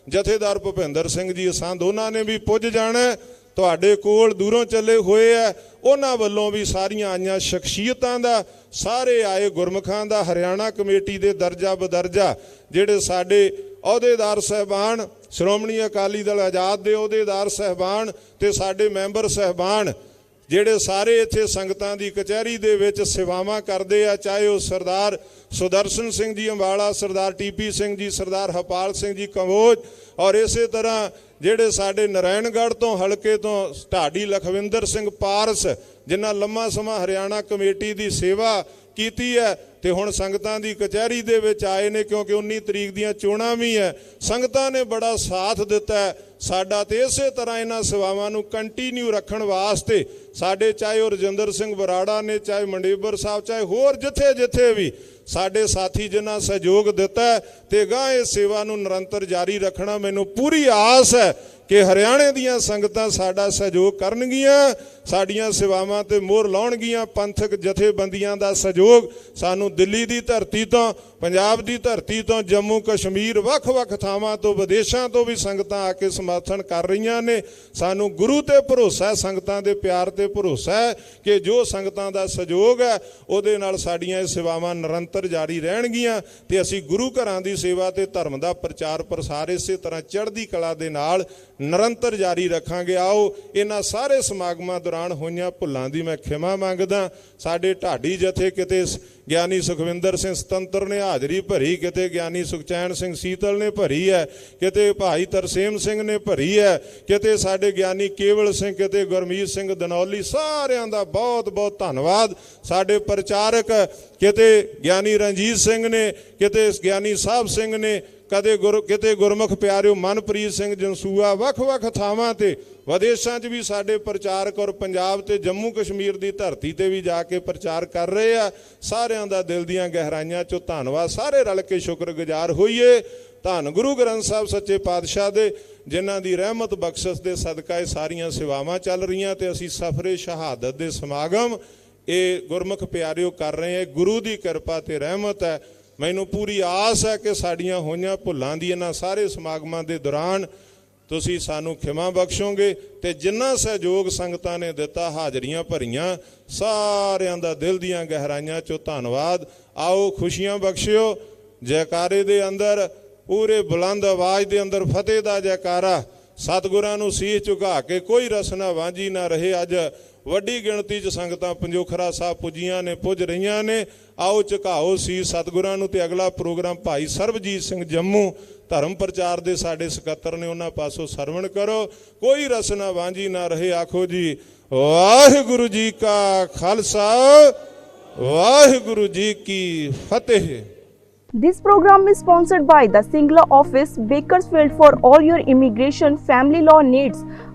ਜਥੇਦਾਰ ਭੁਪਿੰਦਰ ਸਿੰਘ ਜੀ ਸੰਧ, ਉਹਨਾਂ ਨੇ ਵੀ ਪੁੱਜ ਜਾਣਾ ਤੁਹਾਡੇ ਕੋਲ ਦੂਰੋਂ ਚੱਲੇ ਹੋਏ ਆ ਉਹਨਾਂ ਵੱਲੋਂ ਵੀ ਸਾਰੀਆਂ ਆਈਆਂ ਸ਼ਖਸੀਅਤਾਂ ਦਾ ਸਾਰੇ ਆਏ ਗੁਰਮਖਾਂ ਦਾ ਹਰਿਆਣਾ ਕਮੇਟੀ ਦੇ ਦਰਜਾ ਬਦਰਜਾ, ਜਿਹੜੇ ਸਾਡੇ ਅਹੁਦੇਦਾਰ ਸਹਿਬਾਨ, ਸ਼੍ਰੋਮਣੀ ਅਕਾਲੀ ਦਲ ਆਜ਼ਾਦ ਦੇ ਅਹੁਦੇਦਾਰ ਸਹਿਬਾਨ ਤੇ ਸਾਡੇ ਮੈਂਬਰ ਸਹਿਬਾਨ, ਜਿਹੜੇ ਸਾਰੇ ਇੱਥੇ ਸੰਗਤਾਂ ਦੀ ਕਚਹਿਰੀ ਦੇ ਵਿੱਚ ਸੇਵਾਵਾਂ ਕਰਦੇ ਆ, ਚਾਹੇ ਉਹ ਸਰਦਾਰ ਸੁਦਰਸ਼ਨ ਸਿੰਘ ਜੀ ਅੰਬਾਲਾ, ਸਰਦਾਰ ਟੀਪੀ ਸਿੰਘ ਜੀ, ਸਰਦਾਰ ਹਪਾਲ ਸਿੰਘ ਜੀ ਕੰਬੋਜ ਔਰ ਇਸੇ ਤਰ੍ਹਾਂ ਜਿਹੜੇ ਸਾਡੇ ਨਾਰਾਇਣਗੜ੍ਹ ਤੋਂ ਹਲਕੇ ਤੋਂ ਢਾਡੀ ਲਖਵਿੰਦਰ ਸਿੰਘ ਪਾਰਸ ਜਿਨ੍ਹਾਂ ਲੰਮਾ ਸਮਾਂ ਹਰਿਆਣਾ ਕਮੇਟੀ ਦੀ ਸੇਵਾ ਕੀਤੀ ਹੈ ਤੇ ਹੁਣ ਸੰਗਤਾਂ ਦੀ ਕਚਹਿਰੀ ਦੇ ਵਿੱਚ ਆਏ ਨੇ ਕਿਉਂਕਿ 19 ਤਰੀਕ ਦੀਆਂ ਚੋਣਾਂ ਵੀ ਹੈ। ਸੰਗਤਾਂ ਨੇ ਬੜਾ ਸਾਥ ਦਿੱਤਾ ਸਾਡਾ ਤੇ ਇਸੇ ਤਰ੍ਹਾਂ ਇਹਨਾਂ ਸੇਵਾਵਾਂ ਨੂੰ ਕੰਟੀਨਿਊ ਰੱਖਣ ਵਾਸਤੇ ਸਾਡੇ ਚਾਹੇ ਉਹ ਰਜਿੰਦਰ ਸਿੰਘ ਬਰਾੜਾ ਨੇ, ਚਾਹੇ ਮੰਡੇਬਰ ਸਾਹਿਬ, ਚਾਹੇ ਹੋਰ ਜਿੱਥੇ ਜਿੱਥੇ ਵੀ ਸਾਡੇ ਸਾਥੀ ਜਿਨ੍ਹਾਂ ਸਹਿਯੋਗ ਦਿੱਤਾ ਹੈ ਤੇ ਗਾਂ ਇਹ ਸੇਵਾ ਨੂੰ ਨਿਰੰਤਰ ਜਾਰੀ ਰੱਖਣਾ ਮੈਨੂੰ ਪੂਰੀ ਆਸ ਹੈ। ਕਿ ਹਰਿਆਣੇ ਦੀਆਂ ਸੰਗਤਾਂ ਸਾਡਾ ਸਹਿਯੋਗ ਕਰਨਗੀਆਂ, ਸਾਡੀਆਂ ਸੇਵਾਵਾਂ ਤੇ ਮੋਹਰ ਲਾਉਣਗੀਆਂ, ਪੰਥਕ ਜਥੇਬੰਦੀਆਂ ਦਾ ਸਹਿਯੋਗ ਸਾਨੂੰ ਦਿੱਲੀ ਦੀ ਧਰਤੀ ਤੋਂ, ਪੰਜਾਬ ਦੀ ਧਰਤੀ ਤੋਂ, ਜੰਮੂ ਕਸ਼ਮੀਰ ਵੱਖ-ਵੱਖ ਥਾਵਾਂ ਤੋਂ, ਵਿਦੇਸ਼ਾਂ ਤੋਂ ਵੀ ਸੰਗਤਾਂ ਆ ਕੇ ਸਮਰਥਨ ਕਰ ਰਹੀਆਂ ਨੇ। ਸਾਨੂੰ ਗੁਰੂ ਤੇ ਭਰੋਸਾ ਹੈ, ਸੰਗਤਾਂ ਦੇ ਪਿਆਰ ਤੇ ਭਰੋਸਾ ਹੈ ਕਿ ਜੋ ਸੰਗਤਾਂ ਦਾ ਸਹਿਯੋਗ ਹੈ, ਉਹਦੇ ਨਾਲ ਸਾਡੀਆਂ ਇਹ ਸੇਵਾਵਾਂ ਨਿਰੰਤਰ ਜਾਰੀ ਰਹਿਣਗੀਆਂ ਤੇ ਅਸੀਂ ਗੁਰੂ ਘਰਾਂ ਦੀ ਸੇਵਾ ਤੇ ਧਰਮ ਦਾ ਪ੍ਰਚਾਰ ਪ੍ਰਸਾਰ ਇਸੇ ਤਰ੍ਹਾਂ ਚੜ੍ਹਦੀ ਕਲਾ ਦੇ ਨਾਲ ਨਿਰੰਤਰ ਜਾਰੀ ਰੱਖਾਂਗੇ। ਆਓ, ਇਹਨਾਂ ਸਾਰੇ ਸਮਾਗਮਾਂ ਦੌਰਾਨ ਹੋਈਆਂ ਭੁੱਲਾਂ ਦੀ ਮੈਂ ਖਿਮਾ ਮੰਗਦਾ ਸਾਡੇ ਢਾਡੀ ਜਥੇ ਕਿਤੇ ਸ- ਗਿਆਨੀ ਸੁਖਵਿੰਦਰ ਸਿੰਘ ਸਤੰਤਰ ਨੇ, ਹਾਜ਼ਰੀ ਭਰੀ ਕਿਤੇ ਗਿਆਨੀ ਸੁਖਚੈਨ ਸਿੰਘ ਸੀਤਲ ਨੇ ਭਰੀ ਹੈ, ਕਿਤੇ ਭਾਈ ਤਰਸੇਮ ਸਿੰਘ ਨੇ ਭਰੀ ਹੈ, ਕਿਤੇ ਸਾਡੇ ਗਿਆਨੀ ਕੇਵਲ ਸਿੰਘ, ਕਿਤੇ ਗੁਰਮੀਤ ਸਿੰਘ ਦਨੌਲੀ, ਸਾਰਿਆਂ ਦਾ ਬਹੁਤ ਬਹੁਤ ਧੰਨਵਾਦ। ਸਾਡੇ ਪ੍ਰਚਾਰਕ ਕਿਤੇ ਗਿਆਨੀ ਰਣਜੀਤ ਸਿੰਘ ਨੇ, ਕਿਤੇ ਗਿਆਨੀ ਸਾਹਿਬ ਸਿੰਘ ਨੇ ਕਦੇ ਗੁਰ ਕਿਤੇ ਗੁਰਮੁਖ ਪਿਆਰਿਓ, ਮਨਪ੍ਰੀਤ ਸਿੰਘ ਜਨਸੂਆ ਵੱਖ-ਵੱਖ ਥਾਵਾਂ ਤੇ, ਵਿਦੇਸ਼ਾਂ 'ਚ ਵੀ ਸਾਡੇ ਪ੍ਰਚਾਰਕ ਔਰ ਪੰਜਾਬ ਤੇ ਜੰਮੂ ਕਸ਼ਮੀਰ ਦੀ ਧਰਤੀ ਤੇ ਵੀ ਜਾ ਕੇ ਪ੍ਰਚਾਰ ਕਰ ਰਹੇ ਆ। ਸਾਰਿਆਂ ਦਾ ਦਿਲ ਦੀਆਂ ਗਹਿਰਾਈਆਂ 'ਚੋਂ ਧੰਨਵਾਦ। ਸਾਰੇ ਰਲ ਕੇ ਸ਼ੁਕਰਗੁਜ਼ਾਰ ਹੋਈਏ। ਧੰਨ ਗੁਰੂ ਗ੍ਰੰਥ ਸਾਹਿਬ ਸੱਚੇ ਪਾਤਸ਼ਾਹ ਦੇ, ਜਿਨ੍ਹਾਂ ਦੀ ਰਹਿਮਤ ਬਖਸ਼ਿਸ਼ ਦੇ ਸਦਕਾ ਇਹ ਸਾਰੀਆਂ ਸੇਵਾਵਾਂ ਚੱਲ ਰਹੀਆਂ ਤੇ ਅਸੀਂ ਸਫਰੇ ਸ਼ਹਾਦਤ ਦੇ ਸਮਾਗਮ ਇਹ ਗੁਰਮੁਖ ਪਿਆਰਿਓ ਕਰ ਰਹੇ ਹਾਂ। ਗੁਰੂ ਦੀ ਕਿਰਪਾ ਤੇ ਰਹਿਮਤ ਹੈ। ਮੈਨੂੰ ਪੂਰੀ ਆਸ ਹੈ ਕਿ ਸਾਡੀਆਂ ਹੋਈਆਂ ਭੁੱਲਾਂ ਦੀ ਇਹਨਾਂ ਸਾਰੇ ਸਮਾਗਮਾਂ ਦੇ ਦੌਰਾਨ ਤੁਸੀਂ ਸਾਨੂੰ ਖਿਮਾ ਬਖਸ਼ੋਗੇ ਤੇ ਜਿੰਨਾ ਸਹਿਯੋਗ ਸੰਗਤਾਂ ਨੇ ਦਿੱਤਾ, ਹਾਜ਼ਰੀਆਂ ਭਰੀਆਂ, ਸਾਰਿਆਂ ਦਾ ਦਿਲ ਦੀਆਂ ਗਹਿਰਾਈਆਂ ਚੋਂ ਧੰਨਵਾਦ। ਆਓ ਖੁਸ਼ੀਆਂ ਬਖਸ਼ਿਓ। ਜੈਕਾਰੇ ਦੇ ਅੰਦਰ, ਪੂਰੇ ਬੁਲੰਦ ਆਵਾਜ਼ ਦੇ ਅੰਦਰ ਫਤਿਹ ਦਾ ਜੈਕਾਰਾ। ਸਤਿਗੁਰਾਂ ਨੂੰ ਸੀਸ ਝੁਕਾ ਕੇ ਕੋਈ ਰਸਨਾ ਵਾਂਝੀ ਨਾ ਰਹੇ ਅੱਜ। ਵੱਡੀ ਗਿਣਤੀ 'ਚ ਸੰਗਤਾਂ ਪੰਜੋਖਰਾ ਸਾਹਿਬ ਪੁੱਜੀਆਂ ਨੇ ਪੁੱਜ ਰਹੀਆਂ ਨੇ। ਆਓ ਝੁਕਾਓ ਸੀ ਸਤਿਗੁਰਾਂ ਨੂੰ ਤੇ ਅਗਲਾ ਪ੍ਰੋਗਰਾਮ ਭਾਈ ਸਰਬਜੀਤ ਸਿੰਘ ਜੰਮੂ ਧਰਮ ਪ੍ਰਚਾਰ ਦੇ ਸਾਡੇ ਸਕੱਤਰ ਨੇ ਉਹਨਾਂ ਪਾਸੋਂ ਸਰਵਣ ਕਰੋ। ਕੋਈ ਰਸਨਾ ਵਾਂਝੀ ਨਾ ਰਹੇ ਆਖੋ ਜੀ ਵਾਹਿਗੁਰੂ ਜੀ ਕਾ ਖਾਲਸਾ ਵਾਹਿਗੁਰੂ ਜੀ ਕੀ ਫਤਿਹ। This program is sponsored by the Singla office, Bakersfield for all your immigration family law needs.